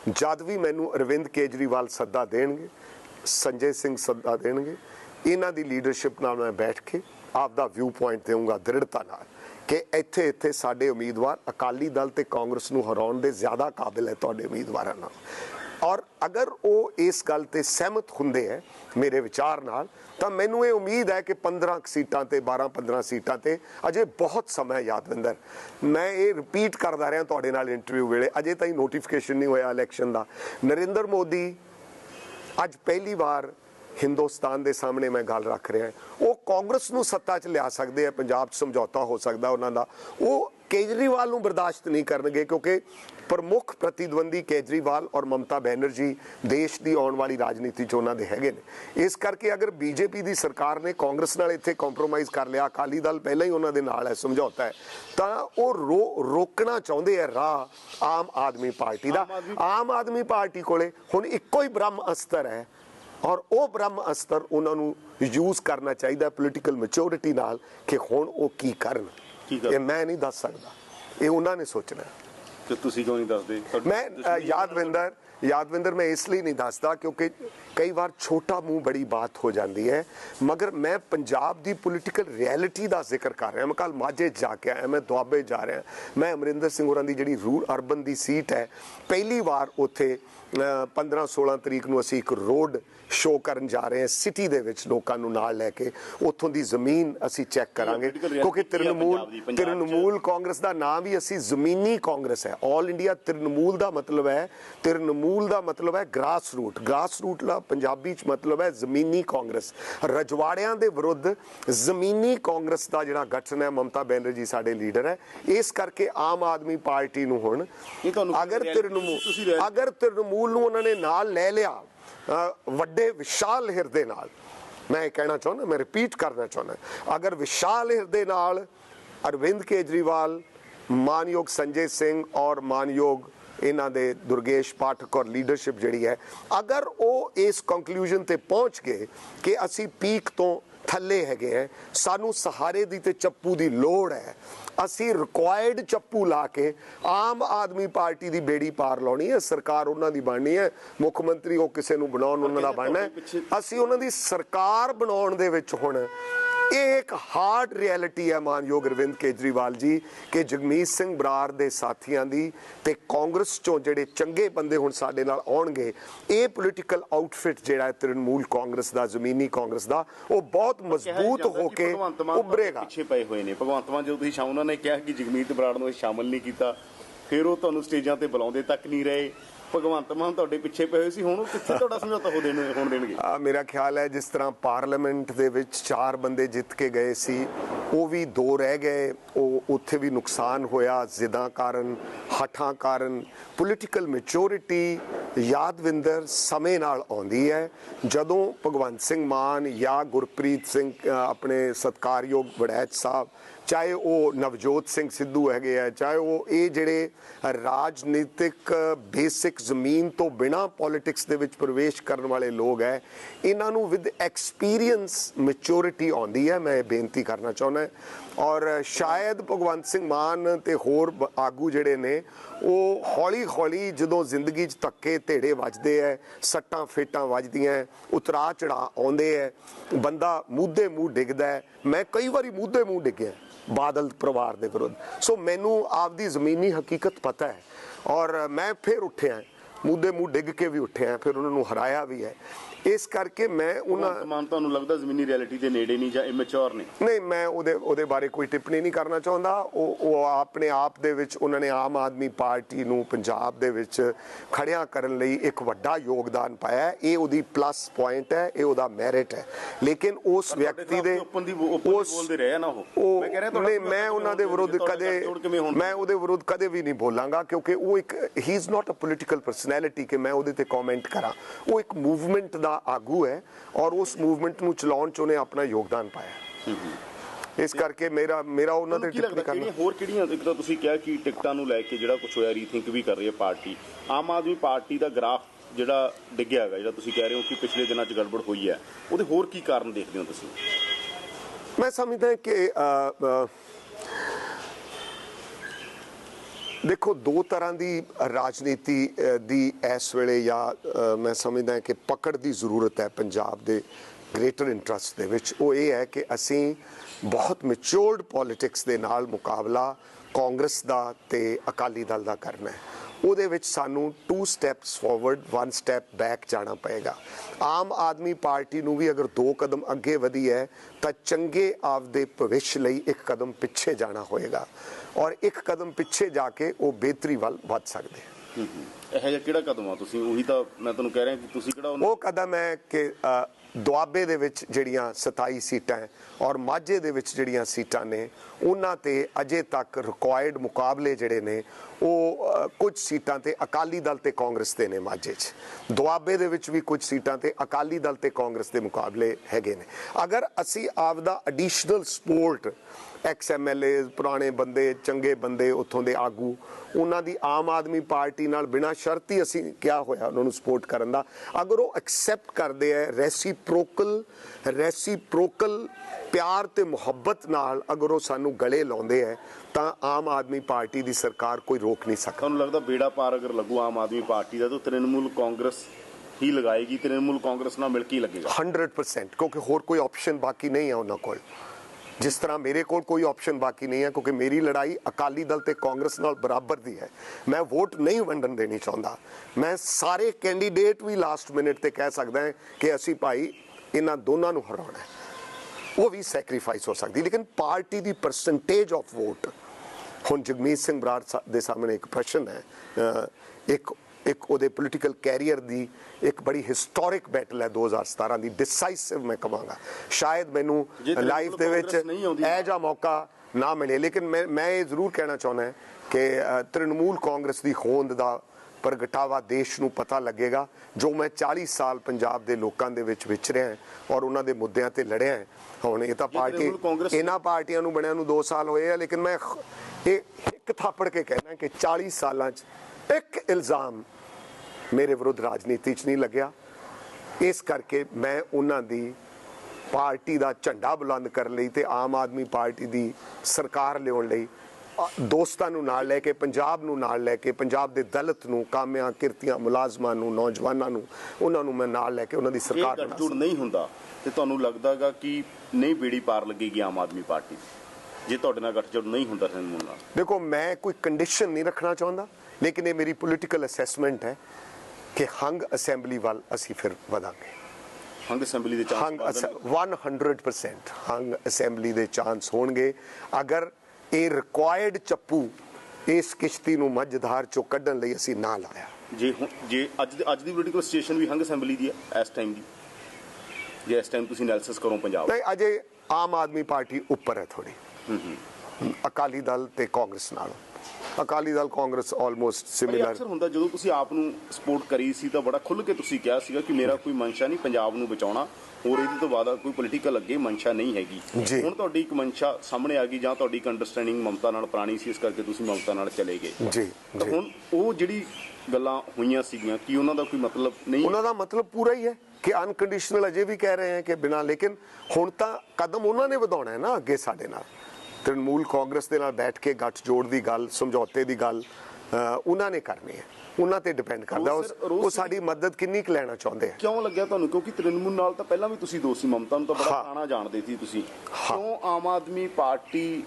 ਜਦ ਵੀ ਮੈਨੂੰ ਅਰਵਿੰਦ ਕੇਜਰੀਵਾਲ ਸੱਦਾ ਦੇਣਗੇ, ਸੰਜੇ ਸਿੰਘ ਸੱਦਾ ਦੇਣਗੇ, ਇਹਨਾਂ ਦੀ ਲੀਡਰਸ਼ਿਪ ਨਾਲ ਮੈਂ ਬੈਠ ਕੇ ਆਪ ਦਾ ਵਿਊ ਪੁਆਇੰਟ ਦੇਵਾਂਗਾ ਦ੍ਰਿੜਤਾ ਨਾਲ। ਕਿ ਇੱਥੇ ਇੱਥੇ ਸਾਡੇ ਉਮੀਦਵਾਰ ਅਕਾਲੀ ਦਲ ਤੇ ਕਾਂਗਰਸ ਨੂੰ ਹਰਾਉਣ ਦੇ ਜ਼ਿਆਦਾ ਕਾਬਿਲ ਹੈ ਤੁਹਾਡੇ ਉਮੀਦਵਾਰਾਂ ਨਾਲ। ਔਰ ਅਗਰ ਉਹ ਇਸ ਗੱਲ ਤੇ ਸਹਿਮਤ ਹੁੰਦੇ ਹੈ ਮੇਰੇ ਵਿਚਾਰ ਨਾਲ, ਤਾਂ ਮੈਨੂੰ ਇਹ ਉਮੀਦ ਹੈ ਕਿ 15 ਕੁ ਸੀਟਾਂ ਤੇ 12 15 ਸੀਟਾਂ ਤੇ ਅਜੇ ਬਹੁਤ ਸਮਾਂ ਯਾਦਵਿੰਦਰ। ਮੈਂ ਇਹ ਰਿਪੀਟ ਕਰਦਾ ਰਿਹਾ ਤੁਹਾਡੇ ਨਾਲ ਇੰਟਰਵਿਊ ਵੇਲੇ, ਅਜੇ ਤਾਈਂ ਨੋਟੀਫਿਕੇਸ਼ਨ ਨਹੀਂ ਹੋਇਆ ਇਲੈਕਸ਼ਨ ਦਾ। ਨਰਿੰਦਰ ਮੋਦੀ, ਅੱਜ ਪਹਿਲੀ ਵਾਰ ਹਿੰਦੁਸਤਾਨ ਦੇ ਸਾਹਮਣੇ ਮੈਂ ਗੱਲ ਰੱਖ ਰਿਹਾ ਕਾਂਗਰਸ ਨੂੰ ਸੱਤਾ 'ਚ ਲਿਆ ਸਕਦੇ ਆ ਪੰਜਾਬ 'ਚ ਸਮਝੌਤਾ ਹੋ ਸਕਦਾ ਉਹਨਾਂ ਦਾ ਉਹ ਕੇਜਰੀਵਾਲ ਨੂੰ ਬਰਦਾਸ਼ਤ ਨਹੀਂ ਕਰਨਗੇ ਕਿਉਂਕਿ ਪ੍ਰਮੁੱਖ ਪ੍ਰਤੀਦਵੰਦੀ ਕੇਜਰੀਵਾਲ ਔਰ ਮਮਤਾ ਬੈਨਰਜੀ ਦੇਸ਼ ਦੀ ਆਉਣ ਵਾਲੀ ਰਾਜਨੀਤੀ 'ਚ ਉਹਨਾਂ ਦੇ ਹੈਗੇ ਨੇ। ਇਸ ਕਰਕੇ ਅਗਰ ਬੀਜੇਪੀ ਦੀ ਸਰਕਾਰ ਨੇ ਕਾਂਗਰਸ ਨਾਲ ਇੱਥੇ ਕੰਪਰੋਮਾਈਜ਼ ਕਰ ਲਿਆ ਅਕਾਲੀ ਦਲ ਪਹਿਲਾਂ ਹੀ ਉਹਨਾਂ ਦੇ ਨਾਲ ਹੈ ਸਮਝੌਤਾ ਹੈ ਤਾਂ ਉਹ ਰੋਕਣਾ ਚਾਹੁੰਦੇ ਆ ਰਾਹ ਆਮ ਆਦਮੀ ਪਾਰਟੀ ਦਾ। ਆਮ ਆਦਮੀ ਪਾਰਟੀ ਕੋਲੇ ਹੁਣ ਇੱਕੋ ਹੀ ਬ੍ਰਹਮ ਅਸਤਰ ਹੈ ਔਰ ਉਹ ਬ੍ਰਹਮ ਅਸਤਰ ਉਹਨਾਂ ਨੂੰ ਯੂਜ਼ ਕਰਨਾ ਚਾਹੀਦਾ ਪੋਲੀਟੀਕਲ ਮੈਚੁਰਿਟੀ ਨਾਲ ਕਿ ਹੁਣ ਉਹ ਕੀ ਕਰਨ? ਇਹ ਮੈਂ ਨਹੀਂ ਦੱਸ ਸਕਦਾ। ਇਹ ਉਹਨਾਂ ਨੇ ਸੋਚਣਾ। ਤੇ ਤੁਸੀਂ ਕਿਉਂ ਨਹੀਂ ਦੱਸਦੇ? ਮੈਂ ਯਾਦਵਿੰਦਰ ਯਾਦਵਿੰਦਰ ਮੈਂ ਇਸ ਲਈ ਨਹੀਂ ਦੱਸਦਾ ਕਿਉਂਕਿ ਕਈ ਵਾਰ ਛੋਟਾ ਮੂੰਹ ਬੜੀ ਬਾਤ ਹੋ ਜਾਂਦੀ ਹੈ। ਮਗਰ ਮੈਂ ਪੰਜਾਬ ਦੀ ਪੋਲੀਟੀਕਲ ਰਿਐਲਿਟੀ ਦਾ ਜ਼ਿਕਰ ਕਰ ਰਿਹਾ। ਮੈਂ ਕੱਲ ਮਾਝੇ ਜਾ ਕੇ ਆਇਆ ਮੈਂ ਦੁਆਬੇ ਜਾ ਰਿਹਾ। ਮੈਂ ਅਮਰਿੰਦਰ ਸਿੰਘ ਹੋਰਾਂ ਦੀ ਜਿਹੜੀ ਰੂਲ ਅਰਬਨ ਦੀ ਸੀਟ ਹੈ ਪਹਿਲੀ ਵਾਰ ਉੱਥੇ 15 16 ਤਰੀਕ ਨੂੰ ਅਸੀਂ ਇੱਕ ਰੋਡ ਸ਼ੋਅ ਕਰਨ ਜਾ ਰਹੇ ਹਾਂ ਸਿਟੀ ਦੇ ਵਿੱਚ ਲੋਕਾਂ ਨੂੰ ਨਾਲ ਲੈ ਕੇ। ਉੱਥੋਂ ਦੀ ਜ਼ਮੀਨ ਅਸੀਂ ਚੈੱਕ ਕਰਾਂਗੇ ਕਿਉਂਕਿ ਤ੍ਰਿਣਮੂਲ ਤ੍ਰਿਣਮੂਲ ਕਾਂਗਰਸ ਦਾ ਨਾਮ ਵੀ ਅਸੀਂ ਜ਼ਮੀਨੀ ਕਾਂਗਰਸ ਹੈ। ਆਲ ਇੰਡੀਆ ਤ੍ਰਿਣਮੂਲ ਦਾ ਮਤਲਬ ਹੈ ਤ੍ਰਿਣਮੂਲ ਦਾ ਮਤਲਬ ਹੈ ਗ੍ਰਾਸ ਰੂਟ ਗ੍ਰਾਸ ਰੂਟ ਦਾ ਪੰਜਾਬੀ ਚ ਮਤਲਬ ਹੈ ਜ਼ਮੀਨੀ ਕਾਂਗਰਸ। ਰਜਵਾੜਿਆਂ ਦੇ ਵਿਰੁੱਧ ਜ਼ਮੀਨੀ ਕਾਂਗਰਸ ਦਾ ਜਿਹੜਾ ਗਠਨ ਹੈ ਮਮਤਾ ਬੈਨਰਜੀ ਸਾਡੇ ਲੀਡਰ ਹੈ। ਇਸ ਕਰਕੇ ਆਮ ਆਦਮੀ ਪਾਰਟੀ ਨੂੰ ਹੁਣ ਅਗਰ ਤ੍ਰਿਣਮੂਲ ਅਗਰ ਤ੍ਰਿਣਮੂਲ ਨੂੰ ਉਹਨਾਂ ਨੇ ਨਾਲ ਲੈ ਲਿਆ ਵੱਡੇ ਵਿਸ਼ਾਲ ਹਿਰਦੇ ਨਾਲ। ਮੈਂ ਇਹ ਕਹਿਣਾ ਚਾਹੁੰਦਾ, ਮੈਂ ਰਿਪੀਟ ਕਰਨਾ ਚਾਹੁੰਦਾ, ਅਗਰ ਵਿਸ਼ਾਲ ਹਿਰਦੇ ਨਾਲ ਅਰਵਿੰਦ ਕੇਜਰੀਵਾਲ, ਮਾਨਯੋਗ ਸੰਜੇ ਸਿੰਘ ਔਰ ਮਾਨਯੋਗ ਇਹਨਾਂ ਦੇ ਦੁਰਗੇਸ਼ ਪਾਠਕ ਔਰ ਲੀਡਰਸ਼ਿਪ ਜਿਹੜੀ ਹੈ, ਅਗਰ ਉਹ ਇਸ ਕੰਕਲੂਜਨ ਤੇ ਪਹੁੰਚ ਗਏ ਕਿ ਅਸੀਂ ਪੀਕ ਤੋਂ ਥੱਲੇ ਹੈਗੇ ਹੈ ਸਾਨੂੰ ਸਹਾਰੇ ਦੀ ਤੇ ਚੱਪੂ ਦੀ ਲੋੜ ਹੈ ਅਸੀਂ ਰਿਕੁਆਇਰਡ ਚੱਪੂ ਲਾ ਕੇ ਆਮ ਆਦਮੀ ਪਾਰਟੀ ਦੀ ਬੇੜੀ ਪਾਰ ਲਾਉਣੀ ਹੈ ਸਰਕਾਰ ਉਹਨਾਂ ਦੀ ਬਣਨੀ ਹੈ ਮੁੱਖ ਮੰਤਰੀ ਉਹ ਕਿਸੇ ਨੂੰ ਬਣਾਉਣ ਉਹਨਾਂ ਦਾ ਬਣਨਾ ਹੈ ਅਸੀਂ ਉਹਨਾਂ ਦੀ ਸਰਕਾਰ ਬਣਾਉਣ ਦੇ ਵਿੱਚ ਹੁਣ ਇਹ ਇੱਕ ਹਾਰਡ ਰਿਐਲਿਟੀ ਹੈ ਮਾਨਯੋਗ ਅਰਵਿੰਦ ਕੇਜਰੀਵਾਲ ਜੀ ਕਿ ਜਗਮੀਤ ਸਿੰਘ ਬਰਾੜ ਦੇ ਸਾਥੀਆਂ ਦੀ ਤੇ ਕਾਂਗਰਸ ਚੋਂ ਜਿਹੜੇ ਚੰਗੇ ਬੰਦੇ ਹੁਣ ਸਾਡੇ ਨਾਲ ਆਉਣਗੇ ਇਹ ਪੋਲੀਟੀਕਲ ਆਊਟਫਿਟ ਜਿਹੜਾ ਹੈ ਤ੍ਰਿਣਮੂਲ ਕਾਂਗਰਸ ਦਾ ਜ਼ਮੀਨੀ ਕਾਂਗਰਸ ਦਾ ਉਹ ਬਹੁਤ ਮਜ਼ਬੂਤ ਹੋ ਕਿ ਉੱਭਰੇਗਾ। ਪਿੱਛੇ ਪਏ ਹੋਏ ਨੇ। ਭਗਵੰਤ ਮਾਨ ਜਦੋਂ ਤੁਸੀਂ ਸ਼ਾਮ ਉਹਨਾਂ ਨੇ ਕਿਹਾ ਕਿ ਜਗਮੀਤ ਬਰਾੜ ਨੂੰ ਸ਼ਾਮਲ ਨਹੀਂ ਕੀਤਾ ਫਿਰ ਉਹ ਤੁਹਾਨੂੰ ਸਟੇਜਾਂ ਤੇ ਬੁਲਾਉਂਦੇ ਤੱਕ ਨਹੀਂ ਰਹੇ। ਭਗਵੰਤ ਮਾਨ ਤੁਹਾਡੇ ਪਿੱਛੇ ਪਏ ਹੋਏ ਸੀ, ਹੁਣ ਉਹ ਕਿੱਥੇ ਤੁਹਾਡਾ ਸਮਝੌਤਾ ਹੋ ਦੇਣ ਹੋਣ ਦੇਣਗੇ? ਆ, ਮੇਰਾ ਖਿਆਲ ਹੈ ਜਿਸ ਤਰ੍ਹਾਂ ਪਾਰਲੀਮੈਂਟ ਦੇ ਵਿੱਚ ਚਾਰ ਬੰਦੇ ਜਿੱਤ ਕੇ ਗਏ ਸੀ, ਉਹ ਵੀ ਦੋ ਰਹਿ ਗਏ, ਉਹ ਉੱਥੇ ਵੀ ਨੁਕਸਾਨ ਹੋਇਆ, ਜ਼ਿਦਾਂ ਕਾਰਨ, ਹੱਠਾਂ ਕਾਰਨ ਪੋਲੀਟੀਕਲ ਮੈਚੁਰਿਟੀ ਯਾਦਵਿੰਦਰ ਸਮੇਂ ਨਾਲ ਆਉਂਦੀ ਹੈ। ਜਦੋਂ ਭਗਵੰਤ ਸਿੰਘ ਮਾਨ ਜਾਂ ਗੁਰਪ੍ਰੀਤ ਸਿੰਘ ਆਪਣੇ ਸਤਕਾਰਯੋਗ ਵੜੈਚ ਸਾਹਿਬ ਚਾਹੇ ਉਹ ਨਵਜੋਤ ਸਿੰਘ ਸਿੱਧੂ ਹੈਗੇ ਆ ਚਾਹੇ ਉਹ ਇਹ ਜਿਹੜੇ ਰਾਜਨੀਤਿਕ ਬੇਸਿਕ ਜ਼ਮੀਨ ਤੋਂ ਬਿਨਾ ਪੋਲਿਟਿਕਸ ਦੇ ਵਿੱਚ ਪ੍ਰਵੇਸ਼ ਕਰਨ ਵਾਲੇ ਲੋਕ ਹੈ ਇਹਨਾਂ ਨੂੰ ਵਿਦ ਐਕਸਪੀਰੀਅੰਸ ਮੈਚੁਰਿਟੀ ਆਉਂਦੀ ਹੈ ਮੈਂ ਇਹ ਬੇਨਤੀ ਕਰਨਾ ਚਾਹੁੰਦਾ ਔਰ ਸ਼ਾਇਦ ਭਗਵੰਤ ਸਿੰਘ ਮਾਨ ਤੇ ਹੋਰ ਆਗੂ ਜਿਹੜੇ ਨੇ ਉਹ ਹੌਲੀ ਹੌਲੀ ਜਦੋਂ ਜ਼ਿੰਦਗੀ 'ਚ ਧੱਕੇ ਧੇੜੇ ਵੱਜਦੇ ਐ ਸੱਟਾਂ ਫੇਟਾਂ ਵੱਜਦੀਆਂ ਹੈ, ਉਤਰਾ ਚੜਾ ਆਉਂਦੇ ਐ ਬੰਦਾ ਮੂਧੇ ਮੂੰਹ ਡਿੱਗਦਾ ਮੈਂ ਕਈ ਵਾਰੀ ਮੂਧੇ ਮੂੰਹ ਡਿੱਗਿਆ। ਬਾਦਲ ਪਰਿਵਾਰ ਦੇ ਵਿਰੁੱਧ। ਸੋ ਮੈਨੂੰ ਆਪਦੀ ਜ਼ਮੀਨੀ ਹਕੀਕਤ ਪਤਾ ਹੈ ਔਰ ਮੈਂ ਫਿਰ ਉੱਠਿਆ। ਮੂਧੇ ਮੂੰਹ ਡਿੱਗ ਕੇ ਵੀ ਉੱਠਿਆ, ਫਿਰ ਉਹਨਾਂ ਨੂੰ ਹਰਾਇਆ ਵੀ ਹੈ। ਇਸ ਕਰਕੇ ਮੈਂ ਉਹਨਾਂ ਮਾਨ ਤੁਹਾਨੂੰ ਲੱਗਦਾ ਜ਼ਮੀਨੀ ਰਿਐਲਿਟੀ ਦੇ ਨੇੜੇ ਨਹੀਂ ਜਾਂ ਇਮੈਚੁਰ ਨੇ? ਨਹੀਂ ਮੈਂ ਉਹਦੇ ਉਹਦੇ ਬਾਰੇ ਕੋਈ ਟਿੱਪਣੀ ਨਹੀਂ ਕਰਨਾ ਚਾਹੁੰਦਾ। ਉਹ ਉਹ ਆਪਣੇ ਆਪ ਦੇ ਵਿੱਚ ਉਹਨਾਂ ਨੇ ਆਮ ਆਦਮੀ ਪਾਰਟੀ ਨੂੰ ਪੰਜਾਬ ਦੇ ਵਿੱਚ ਖੜਿਆ ਕਰਨ ਲਈ ਇੱਕ ਵੱਡਾ ਯੋਗਦਾਨ ਪਾਇਆ। ਇਹ ਉਹਦੀ ਪਲੱਸ ਪੁਆਇੰਟ ਹੈ ਇਹ ਉਹਦਾ ਮੈਰਿਟ ਹੈ। ਲੇਕਿਨ ਉਸ ਵਿਅਕਤੀ ਦੇ ਉਸ- ਬੋਲਦੇ ਰਹੇ ਨਾ ਉਹ। ਮੈਂ ਕਹਿ ਰਿਹਾ ਤੁਹਾਡਾ ਨਹੀਂ ਮੈਂ ਉਹਨਾਂ ਦੇ ਵਿਰੁੱਧ ਕਦੇ ਮੈਂ ਉਹਦੇ ਵਿਰੁੱਧ ਕਦੇ ਵੀ ਨਹੀਂ ਬੋਲਾਂਗਾ ਕਿਉਂਕਿ ਉਹ ਇੱਕ ਹੀ is not a political personality ਕਿ ਮੈਂ ਉਹਦੇ ਤੇ ਕਮੈਂਟ ਕਰਾਂ। ਉਹ ਇੱਕ ਮੂਵਮੈਂਟ ਦਾ ਆਗੂ ਹੈ ਔਰ ਉਸ ਮੂਵਮੈਂਟ ਨੂੰ ਚਲਾਉਣ ਚ ਉਹਨੇ ਆਪਣਾ ਯੋਗਦਾਨ ਪਾਇਆ ਇਸ ਕਰਕੇ ਮੇਰਾ ਮੇਰਾ ਉਹਨਾਂ ਤੇ ਟਿੱਪਣੀ ਕਰਨਾ ਹੋਰ ਕਿਹੜੀਆਂ ਇੱਕ ਤਾਂ ਤੁਸੀਂ ਕਿਹਾ ਕਿ ਟਿਕਟਾਂ ਨੂੰ ਲੈ ਕੇ ਜਿਹੜਾ ਕੁਝ ਹੋਇਆ ਰੀਥਿੰਕ ਵੀ ਕਰ ਰਹੀ ਹੈ ਪਾਰਟੀ ਆਮ ਆਦਮੀ ਪਾਰਟੀ ਦਾ ਗ੍ਰਾਫ ਜਿਹੜਾ ਡਿੱਗਿਆ ਹੈਗਾ ਜਿਹੜਾ ਤੁਸੀਂ ਕਹਿ ਰਹੇ ਹੋ ਕਿ ਪਿਛਲੇ ਦਿਨਾਂ 'ਚ ਗੜਬੜ ਹੋਈ ਹੈ ਉਹਦੇ ਹੋਰ ਕੀ ਕਾਰਨ ਦੇਖਦੇ ਹੋ ਤੁਸੀਂ ਮੈਂ ਸਮਝਦਾ ਕਿ ਦੇਖੋ, ਦੋ ਤਰ੍ਹਾਂ ਦੀ ਰਾਜਨੀਤੀ ਦੀ ਇਸ ਵੇਲੇ ਜਾਂ ਮੈਂ ਸਮਝਦਾ ਕਿ ਪਕੜ ਦੀ ਜ਼ਰੂਰਤ ਹੈ ਪੰਜਾਬ ਦੇ ਗ੍ਰੇਟਰ ਇੰਟਰਸਟ ਦੇ ਵਿੱਚ। ਉਹ ਇਹ ਹੈ ਕਿ ਅਸੀਂ ਬਹੁਤ ਮੈਚੁਰਡ ਪੋਲਿਟਿਕਸ ਦੇ ਨਾਲ ਮੁਕਾਬਲਾ ਕਾਂਗਰਸ ਦਾ ਤੇ ਅਕਾਲੀ ਦਲ ਦਾ ਕਰਨਾ ਹੈ। ਉਹਦੇ ਵਿੱਚ ਸਾਨੂੰ two steps forward one step back ਜਾਣਾ ਪਏਗਾ। ਆਮ ਆਦਮੀ ਪਾਰਟੀ ਨੂੰ ਵੀ ਅਗਰ ਦੋ ਕਦਮ ਅੱਗੇ ਵਧੀ ਹੈ ਤਾਂ ਚੰਗੇ ਆਪਦੇ ਭਵਿੱਖ ਲਈ ਇੱਕ ਕਦਮ ਪਿੱਛੇ ਜਾਣਾ ਹੋਏਗਾ। ਔਰ ਇੱਕ ਕਦਮ ਪਿੱਛੇ ਜਾ ਕੇ ਉਹ ਬਿਹਤਰੀ ਵੱਲ ਵੱਧ ਸਕਦੇ। ਹੈ ਇਹੋ ਜਿਹਾ ਕਿਹੜਾ ਕਦਮ ਆ? ਤੁਸੀਂ ਉਹੀ ਤਾਂ ਮੈਂ ਤੁਹਾਨੂੰ ਕਹਿ ਰਿਹਾ ਕਿ ਤੁਸੀਂ ਕਿਹੜਾ ਉਹ ਕਦਮ ਹੈ ਕਿ ਦੁਆਬੇ ਦੇ ਵਿੱਚ ਜਿਹੜੀਆਂ 27 ਸੀਟਾਂ ਔਰ ਮਾਝੇ ਦੇ ਵਿੱਚ ਜਿਹੜੀਆਂ ਸੀਟਾਂ ਨੇ, ਉਹਨਾਂ ਤੇ ਅਜੇ ਤੱਕ ਰਿਕੁਆਇਰਡ ਮੁਕਾਬਲੇ ਜਿਹੜੇ ਨੇ, ਉਹ ਕੁਝ ਸੀਟਾਂ ਤੇ ਅਕਾਲੀ ਦਲ ਤੇ ਕਾਂਗਰਸ ਦੇ ਨੇ ਮਾਝੇ 'ਚ। ਦੁਆਬੇ ਦੇ ਵਿੱਚ ਵੀ ਕੁਝ ਸੀਟਾਂ ਤੇ ਅਕਾਲੀ ਦਲ ਤੇ ਕਾਂਗਰਸ ਦੇ ਮੁਕਾਬਲੇ ਹੈਗੇ ਨੇ। ਅਗਰ ਅਸੀਂ ਆਪਦਾ ਐਡੀਸ਼ਨਲ ਸਪੋਰਟ ਐਕਸ ਐਮਐਲਏ ਪੁਰਾਣੇ ਬੰਦੇ ਚੰਗੇ ਬੰਦੇ ਉੱਥੋਂ ਦੇ ਆਗੂ। ਉਹਨਾਂ ਦੀ ਆਮ ਆਦਮੀ ਪਾਰਟੀ ਨਾਲ ਬਿਨਾਂ ਸ਼ਰਤ ਹੀ ਅਸੀਂ ਕਿਹਾ ਹੋਇਆ ਉਹਨਾਂ ਨੂੰ ਸਪੋਰਟ ਕਰਨ ਦਾ। ਅਗਰ ਉਹ ਐਕਸੈਪਟ ਕਰਦੇ ਆ ਰੈਸੀਪ੍ਰੋਕਲ ਰੈਸੀਪ੍ਰੋਕਲ ਪਿਆਰ ਤੇ ਮੁਹੱਬਤ ਨਾਲ ਅਗਰ ਉਹ ਸਾਨੂੰ ਗਲੇ ਲਾਉਂਦੇ ਆ ਤਾਂ ਆਮ ਆਦਮੀ ਪਾਰਟੀ ਦੀ ਸਰਕਾਰ ਕੋਈ ਰੋਕ ਨਹੀਂ ਸਕਦਾ। ਤੁਹਾਨੂੰ ਲੱਗਦਾ ਬੇੜਾ ਪਾਰ ਅਗਰ ਲੱਗੂ ਆਮ ਆਦਮੀ ਪਾਰਟੀ ਦਾ ਤਾਂ ਤ੍ਰਿਣਮੂਲ ਕਾਂਗਰਸ ਹੀ ਲਗਾਏਗੀ? ਤ੍ਰਿਣਮੂਲ ਕਾਂਗਰਸ ਨਾਲ ਮਿਲ ਕੇ ਹੀ ਲੱਗੇਗਾ? 100% ਕਿਉਂਕਿ ਹੋਰ ਕੋਈ ਆਪਸ਼ਨ ਬਾਕੀ ਨਹੀਂ ਹੈ ਉਹਨਾਂ ਕੋਲ। ਜਿਸ ਤਰ੍ਹਾਂ ਮੇਰੇ ਕੋਲ ਕੋਈ ਆਪਸ਼ਨ ਬਾਕੀ ਨਹੀਂ ਹੈ, ਕਿਉਂਕਿ ਮੇਰੀ ਲੜਾਈ ਅਕਾਲੀ ਦਲ ਤੇ ਕਾਂਗਰਸ ਨਾਲ ਬਰਾਬਰ ਦੀ ਹੈ। ਮੈਂ ਵੋਟ ਨਹੀਂ ਵੰਡਣ ਦੇਣੀ ਚਾਹੁੰਦਾ। ਮੈਂ ਸਾਰੇ ਕੈਂਡੀਡੇਟ ਵੀ ਲਾਸਟ ਮਿੰਟ ਤੇ ਕਹਿ ਸਕਦਾ ਹਾਂ ਕਿ ਅਸੀਂ ਭਾਈ ਇਹਨਾਂ ਦੋਨਾਂ ਨੂੰ ਹਰਾਉਣਾ ਹੈ। ਉਹ ਵੀ ਸੈਕਰੀਫਾਈਸ ਹੋ ਸਕਦੀ ਲੇਕਿਨ ਪਾਰਟੀ ਦੀ ਪਰਸੈਂਟੇਜ ਆਫ ਵੋਟ ਹੁਣ ਜਗਮੀਤ ਸਿੰਘ ਬਰਾੜ ਸਾ- ਦੇ ਸਾਹਮਣੇ ਇੱਕ ਪ੍ਰਸ਼ਨ ਹੈ ਇੱਕ ਇੱਕ ਉਹਦੇ ਪੋਲੀਟੀਕਲ ਕੈਰੀਅਰ ਦੀ ਇੱਕ ਬੜੀ ਹਿਸਟੋਰਿਕ ਬੈਟਲ ਹੈ 2017 ਦੀ ਡਿਸਾਈਸਿਵ ਮੈਂ ਕਹਾਂਗਾ ਸ਼ਾਇਦ ਮੈਨੂੰ ਜੇ ਲਾਈਫ ਦੇ ਵਿੱਚ ਇਹ ਜਿਹਾ ਮੌਕਾ ਨਾ ਮਿਲੇ ਲੇਕਿਨ ਮੈਂ ਮੈਂ ਇਹ ਜ਼ਰੂਰ ਕਹਿਣਾ ਚਾਹੁੰਦਾ ਕਿ ਤ੍ਰਿਣਮੂਲ ਕਾਂਗਰਸ ਦੀ ਹੋਂਦ ਦਾ ਪ੍ਰਗਟਾਵਾ ਦੇਸ਼ ਨੂੰ ਪਤਾ ਲੱਗੇਗਾ ਜੋ ਮੈਂ 40 ਸਾਲ ਪੰਜਾਬ ਦੇ ਲੋਕਾਂ ਦੇ ਵਿੱਚ ਵਿਚਰਿਆ ਹਾਂ ਔਰ ਉਹਨਾਂ ਦੇ ਮੁੱਦਿਆਂ ਤੇ ਲੜਿਆ ਹਾਂ। ਹੁਣ ਇਹ ਤਾਂ ਪਾਰਟੀ ਇਹਨਾਂ ਪਾਰਟੀਆਂ ਨੂੰ ਬਣਿਆ ਨੂੰ 2 ਸਾਲ ਹੋਏ ਆ ਲੇਕਿਨ ਮੈਂ ਇਹ ਇੱਕ ਥਾਪੜ ਕੇ ਕਹਿਣਾ ਕਿ 40 ਸਾਲਾਂ 'ਚ ਇੱਕ ਇਲਜ਼ਾਮ ਮੇਰੇ ਵਿਰੁੱਧ ਰਾਜਨੀਤੀ 'ਚ ਨਹੀਂ ਲੱਗਿਆ। ਇਸ ਕਰਕੇ ਮੈਂ ਉਹਨਾਂ ਦੀ ਪਾਰਟੀ ਦਾ ਝੰਡਾ ਬੁਲੰਦ ਕਰਨ ਲਈ ਤੇ ਆਮ ਆਦਮੀ ਪਾਰਟੀ ਦੀ ਸਰਕਾਰ ਲਿਆਉਣ ਲਈ ਦੋਸਤਾਂ ਨੂੰ ਨਾਲ ਲੈ ਕੇ ਪੰਜਾਬ ਨੂੰ ਨਾਲ ਲੈ ਕੇ ਪੰਜਾਬ ਦੇ ਦਲਿਤ ਨੂੰ ਕਾਮਿਆਂ ਕਿਰਤੀਆਂ ਮੁਲਾਜ਼ਮਾਂ ਨੂੰ ਨੌਜਵਾਨਾਂ ਨੂੰ ਉਹਨਾਂ ਨੂੰ ਮੈਂ ਨਾਲ ਲੈ ਕੇ ਉਹਨਾਂ ਦੀ ਸਰਕਾਰ ਬਣਾ ਗੱਠਜੋੜ ਨਹੀਂ ਹੁੰਦਾ ਤੇ ਤੁਹਾਨੂੰ ਲੱਗਦਾਗਾ ਕਿ ਨਹੀਂ ਬੇੜੀ ਪਾਰ ਲੱਗੇਗੀ ਆਮ ਆਦਮੀ ਪਾਰਟੀ? ਜੇ ਤੁਹਾਡੇ ਨਾਲ ਗੱਠਜੋੜ ਨਹੀਂ ਹੁੰਦਾ ਤ੍ਰਿਣਮੂਲ ਨਾਲ ਦੇਖੋ ਮੈਂ ਕੋਈ ਕੰਡੀਸ਼ਨ ਨਹੀਂ ਰੱਖਣਾ ਚਾਹੁੰਦਾ ਲੇਕਿਨ ਇਹ ਮੇਰੀ ਪੋਲੀਟੀਕਲ ਅਸੈਸਮੈਂਟ ਹੈ। ਕਿ ਹੰਗ ਅਸੈਂਬਲੀ ਵੱਲ ਅਸੀਂ ਫਿਰ ਵਧਾਂਗੇ। ਹੰਗ ਅਸੈਂਬਲੀ ਦੇ ਹੰਗ ਚਾਂਸ ਅਸ- 100% ਹੰਗ ਅਸੈਂਬਲੀ ਦੇ ਚਾਂਸ ਹੋਣਗੇ। ਅਗਰ ਇਹ ਰਿਕੁਆਇਰਡ ਚੱਪੂ ਇਸ ਕਿਸ਼ਤੀ ਨੂੰ ਮੱਝਧਾਰ ਚੋਂ ਕੱਢਣ ਲਈ ਅਸੀਂ ਨਾ ਲਾਇਆ। ਜੇ ਜੇ ਅੱਜ ਦੇ ਅੱਜ ਦੀ ਪੋਲੀਟੀਕਲ ਸਿਚੁਏਸ਼ਨ ਵੀ ਹੰਗ ਅਸੈਂਬਲੀ ਦੀ ਹੈ ਇਸ ਟਾਈਮ ਦੀ। ਜੇ ਇਸ ਟਾਈਮ ਤੁਸੀਂ ਐਨਾਲਿਸਿਸ ਕਰੋ ਪੰਜਾਬ। ਨਹੀਂ ਅਜੇ ਆਮ ਆਦਮੀ ਪਾਰਟੀ ਉੱਪਰ ਹੈ ਥੋੜੀ ਅਕਾਲੀ ਦਲ ਤੇ ਕਾਂਗਰਸ ਨਾਲ। ਅਕਾਲੀ ਦਲ ਕਾਂਗਰਸ ਆਲਮੋਸਟ ਸਿਮਿਲਰ ਅਕਸਰ ਹੁੰਦਾ ਜਦੋਂ ਤੁਸੀਂ ਆਪ ਨੂੰ ਸਪੋਰਟ ਕਰੀ ਸੀ ਤਾਂ ਬੜਾ ਖੁੱਲ੍ਹ ਕੇ ਤੁਸੀਂ ਕਿਹਾ ਸੀਗਾ ਕਿ ਮੇਰਾ ਕੋਈ ਮਨਸ਼ਾ ਨਹੀਂ ਪੰਜਾਬ ਨੂੰ ਬਚਾਉਣਾ। ਹੋਰ ਇਹਦੇ ਤੋਂ ਬਾਅਦ ਕੋਈ ਪੋਲੀਟੀਕਲ ਅੱਗੇ ਮਨਸ਼ਾ ਨਹੀਂ ਹੈਗੀ। ਹੁਣ ਤੁਹਾਡੀ ਇੱਕ ਮਨਸ਼ਾ ਸਾਹਮਣੇ ਆ ਗਈ ਜਾਂ ਤੁਹਾਡੀ ਇੱਕ ਅੰਡਰਸਟੈਂਡਿੰਗ ਮਮਤਾ ਨਾਲ ਪੁਰਾਣੀ ਸੀ ਇਸ ਕਰਕੇ ਤੁਸੀਂ ਮਮਤਾ ਨਾਲ ਚਲੇ ਗਏ। ਜੀ ਤਾਂ ਹੁਣ ਉਹ ਜਿਹੜੀ ਗੱਲਾਂ ਹੋਈਆਂ ਸੀਗੀਆਂ ਕੀ ਉਹਨਾਂ ਦਾ ਕੋਈ ਮਤਲਬ ਨਹੀਂ? ਉਹਨਾਂ ਦਾ ਮਤਲਬ ਪੂਰਾ ਹੀ ਹੈ ਕਿ ਅਨਕੰਡੀਸ਼ਨਲ ਅਜੇ ਵੀ ਕਹਿ ਰਹੇ ਹੈ ਕਿ ਬਿਨਾ ਲੇਕਿਨ ਹੁਣ ਤਾਂ ਕਦਮ ਉਹਨਾਂ ਨੇ ਵਧਾਉਣਾ ਹੈ ਨਾ ਅੱਗੇ ਸਾਡੇ ਨਾਲ। ਤ੍ਰਿਣਮੂਲ ਕਾਂਗਰਸ ਦੇ ਨਾਲ ਬੈਠ ਕੇ ਗੱਠਜੋੜ ਦੀ ਗੱਲ ਸਮਝੌਤੇ ਦੀ ਗੱਲ ਉਹਨਾਂ ਨੇ ਕਰਨੀ ਹੈ। ਉਹਨਾਂ ਤੇ ਡਿਪੈਂਡ ਕਰਦਾ। ਉਹ ਸਾਡੀ ਮਦਦ ਕਿੰਨੀ ਕੁ ਲੈਣਾ ਚਾਹੁੰਦੇ ਆ? ਕਿਉਂ ਲੱਗਿਆ ਤੁਹਾਨੂੰ? ਕਿਉਂਕਿ ਤ੍ਰਿਣਮੂਲ ਨਾਲ ਤਾਂ ਪਹਿਲਾਂ ਵੀ ਤੁਸੀਂ ਦੋਸਤ ਸੀ ਮਮਤਾ ਨੂੰ ਤਾਂ ਬੜਾ ਹਾਂ। ਪੁਰਾਣਾ ਜਾਣਦੇ ਸੀ ਤੁਸੀਂ। ਕਿਉਂ ਆਮ ਆਦਮੀ ਪਾਰਟੀ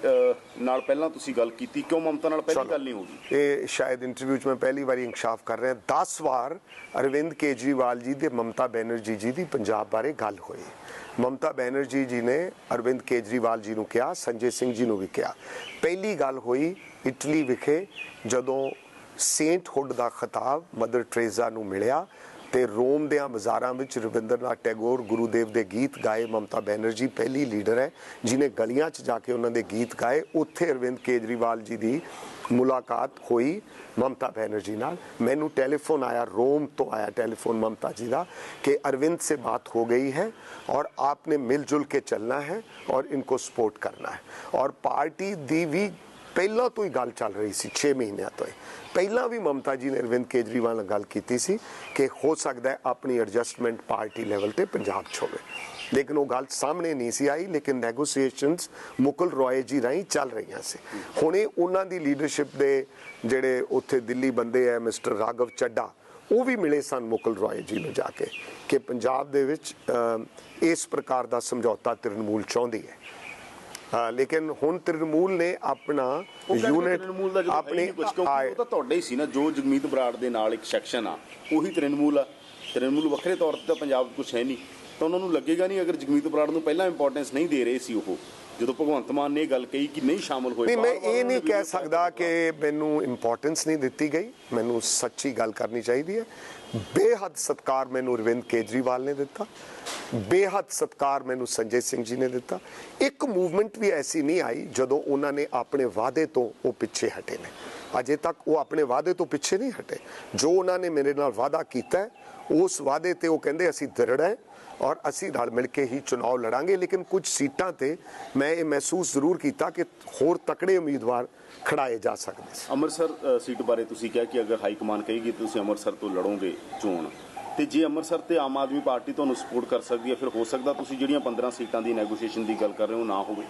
ਨਾਲ ਪਹਿਲਾਂ ਤੁਸੀਂ ਗੱਲ ਕੀਤੀ? ਕਿਉਂ ਮਮਤਾ ਨਾਲ ਪਹਿਲੀ। ਗੱਲ ਨਹੀਂ ਹੋਗੀ ਇਹ ਸ਼ਾਇਦ ਇੰਟਰਵਿਊ 'ਚ ਮੈਂ ਪਹਿਲੀ ਵਾਰੀ ਇਨਕਸ਼ਾਫ ਕਰ ਰਿਹਾ। 10 ਵਾਰ ਅਰਵਿੰਦ ਕੇਜਰੀਵਾਲ ਜੀ ਤੇ ਮਮਤਾ ਬੈਨਰਜੀ ਜੀ ਦੀ ਪੰਜਾਬ ਬਾਰੇ ਗੱਲ ਹੋਈ। ਮਮਤਾ ਬੈਨਰਜੀ ਜੀ ਨੇ ਅਰਵਿੰਦ ਕੇਜਰੀਵਾਲ ਜੀ ਨੂੰ ਕਿਹਾ, ਸੰਜੇ ਸਿੰਘ ਜੀ ਨੂੰ ਵੀ ਕਿਹਾ। ਪਹਿਲੀ ਗੱਲ ਹੋਈ, ਇਟਲੀ ਵਿਖੇ ਜਦੋਂ ਸੇਂਟ ਹੁੱਡ ਦਾ ਖਿਤਾਬ ਮਦਰ ਟਰੇਜ਼ਾ ਨੂੰ ਮਿਲਿਆ ਤੇ ਰੋਮ ਦੇ ਆ ਬਾਜ਼ਾਰਾਂ ਵਿੱਚ ਰਵਿੰਦਰਨਾਥ ਟੈਗੋਰ ਗੁਰੂਦੇਵ ਦੇ ਗੀਤ ਗਾਏ ਮਮਤਾ ਬੈਨਰਜੀ ਪਹਿਲੀ ਲੀਡਰ ਹੈ, ਜਿਨੇ ਗਲੀਆਂ 'ਚ ਜਾ ਕੇ ਉਹਨਾਂ ਦੇ ਗੀਤ ਗਾਏ। ਉੱਥੇ ਅਰਵਿੰਦ ਕੇਜਰੀਵਾਲ ਜੀ ਦੀ ਮੁਲਾਕਾਤ ਹੋਈ ਮਮਤਾ ਬੈਨਰਜੀ ਨਾਲ। ਮੈਨੂੰ ਟੈਲੀਫੋਨ ਆਇਆ, ਰੋਮ ਤੋਂ ਆਇਆ ਟੈਲੀਫੋਨ ਮਮਤਾ ਜੀ ਦਾ कि अरविंद से बात हो गई है और आपने मिलजुल ਕੇ ਚੱਲਣਾ ਹੈ ਔਰ ਇਨਕੋ ਸਪੋਰਟ ਕਰਨਾ ਹੈ। ਔਰ ਪਾਰਟੀ ਦੀ ਵੀ ਪਹਿਲਾਂ ਤੋਂ ਹੀ ਗੱਲ ਚੱਲ ਰਹੀ ਸੀ 6 ਮਹੀਨਿਆਂ ਤੋਂ ਹੀ। ਪਹਿਲਾਂ ਵੀ ਮਮਤਾ ਜੀ ਨੇ ਅਰਵਿੰਦ ਕੇਜਰੀਵਾਲ ਨਾਲ ਗੱਲ ਕੀਤੀ ਸੀ ਕਿ ਹੋ ਸਕਦਾ ਹੈ ਆਪਣੀ ਐਡਜਸਟਮੈਂਟ ਪਾਰਟੀ ਲੈਵਲ ਤੇ ਪੰਜਾਬ 'ਚ ਹੋਵੇ। ਲੇਕਿਨ ਉਹ ਗੱਲ ਸਾਹਮਣੇ ਨਹੀਂ ਸੀ ਆਈ, ਲੇਕਿਨ ਨੈਗੋਸੀਏਸ਼ਨਸ ਮੁਕਲ ਰੋਏ ਜੀ ਰਾਹੀਂ ਚੱਲ ਰਹੀਆਂ ਸੀ। ਹੁਣੇ ਉਹਨਾਂ ਦੀ ਲੀਡਰਸ਼ਿਪ ਦੇ ਜਿਹੜੇ ਉੱਥੇ ਦਿੱਲੀ ਬੰਦੇ ਹੈ ਮਿਸਟਰ ਰਾਘਵ ਚੱਡਾ ਉਹ ਵੀ ਮਿਲੇ ਸਨ ਮੁਕਲ ਰੋਏ ਜੀ ਨੂੰ ਜਾ ਕੇ ਕਿ ਪੰਜਾਬ ਦੇ ਵਿੱਚ ਇਸ ਪ੍ਰਕਾਰ ਦਾ ਸਮਝੌਤਾ ਤ੍ਰਿਣਮੂਲ ਚਾਹੁੰਦੀ ਹੈ। ਹਾਂ ਲੇਕਿਨ ਹੁਣ ਤ੍ਰਿਣਮੂਲ ਨੇ ਆਪਣਾ ਯੂਨਿਟ ਤ੍ਰਿਣਮੂਲ ਦਾ ਜਦੋਂ ਆਪਣੀ ਕੁਝ ਕਿਉਂਕਿ ਉਹ ਤਾਂ ਤੁਹਾਡੇ ਹੀ ਸੀ ਨਾ ਜੋ ਜਗਮੀਤ ਬਰਾੜ ਦੇ ਨਾਲ ਇੱਕ ਸੈਕਸ਼ਨ ਆ ਉਹੀ ਤ੍ਰਿਣਮੂਲ ਆ। ਤ੍ਰਿਣਮੂਲ ਵੱਖਰੇ ਤੌਰ ਤੇ ਪੰਜਾਬ ਕੁਝ ਹੈ ਨਹੀਂ। ਤਾਂ ਉਹਨਾਂ ਨੂੰ ਲੱਗੇਗਾ ਨਹੀਂ ਅਗਰ ਜਗਮੀਤ ਬਰਾੜ ਨੂੰ ਪਹਿਲਾਂ ਇੰਪੋਰਟੈਂਸ ਨਹੀਂ ਦੇ ਰਹੇ ਸੀ ਉਹ। ਜਦੋਂ ਭਗਵੰਤ ਮਾਨ ਨੇ ਇਹ ਗੱਲ ਕਹੀ ਕਿ ਨਹੀਂ ਸ਼ਾਮਲ ਹੋਏ ਨਹੀਂ ਮੈਂ ਇਹ ਨਹੀਂ ਕਹਿ ਸਕਦਾ ਕਿ ਮੈਨੂੰ ਇੰਪੋਰਟੈਂਸ ਨਹੀਂ ਦਿੱਤੀ ਗਈ। ਮੈਨੂੰ ਸੱਚੀ ਗੱਲ ਕਰਨੀ ਚਾਹੀਦੀ ਹੈ। ਬੇਹੱਦ ਸਤਕਾਰ ਮੈਨੂੰ ਅਰਵਿੰਦ ਕੇਜਰੀਵਾਲ ਨੇ ਦਿੱਤਾ। ਬੇਹੱਦ ਸਤਕਾਰ ਮੈਨੂੰ ਸੰਜੇ ਸਿੰਘ ਜੀ ਨੇ ਦਿੱਤਾ। ਇੱਕ ਮੂਵਮੈਂਟ ਵੀ ਐਸੀ ਨਹੀਂ ਆਈ ਜਦੋਂ ਉਹਨਾਂ ਨੇ ਆਪਣੇ ਵਾਅਦੇ ਤੋਂ ਉਹ ਪਿੱਛੇ ਹਟੇ ਨੇ। ਅਜੇ ਤੱਕ ਉਹ ਆਪਣੇ ਵਾਅਦੇ ਤੋਂ ਪਿੱਛੇ ਨਹੀਂ ਹਟੇ। ਜੋ ਉਹਨਾਂ ਨੇ ਮੇਰੇ ਨਾਲ ਵਾਅਦਾ ਕੀਤਾ ਉਸ ਵਾਅਦੇ ਤੇ ਉਹ ਕਹਿੰਦੇ ਅਸੀਂ ਦ੍ਰਿੜ ਹੈ। ਔਰ ਅਸੀਂ ਨਾਲ ਮਿਲ ਕੇ ਹੀ ਚੁਣਾਵ ਲੜਾਂਗੇ ਲੇਕਿਨ ਕੁਝ ਸੀਟਾਂ ਤੇ ਮੈਂ ਇਹ ਮਹਿਸੂਸ ਜ਼ਰੂਰ ਕੀਤਾ ਕਿ ਹੋਰ ਤਕੜੇ ਉਮੀਦਵਾਰ ਖੜਾਏ ਜਾ ਸਕਦੇ ਸੀ। ਅੰਮ੍ਰਿਤਸਰ ਸੀਟ ਬਾਰੇ ਤੁਸੀਂ ਕਿਹਾ ਕਿ ਅਗਰ ਹਾਈ ਕਮਾਨ ਕਹੇਗੀ ਤੁਸੀਂ ਅੰਮ੍ਰਿਤਸਰ ਤੋਂ ਲੜੋਗੇ ਚੋਣ। ਤੇ ਜੇ ਅੰਮ੍ਰਿਤਸਰ ਤੇ ਆਮ ਆਦਮੀ ਪਾਰਟੀ ਤੁਹਾਨੂੰ ਸਪੋਰਟ ਕਰ ਸਕਦੀ ਹੈ ਫਿਰ ਹੋ ਸਕਦਾ ਤੁਸੀਂ ਜਿਹੜੀਆਂ 15 ਸੀਟਾਂ ਦੀ ਨੈਗੋਸ਼ੀਏਸ਼ਨ ਦੀ ਗੱਲ ਕਰ ਰਹੇ ਹੋ ਨਾ ਹੋਵੇ।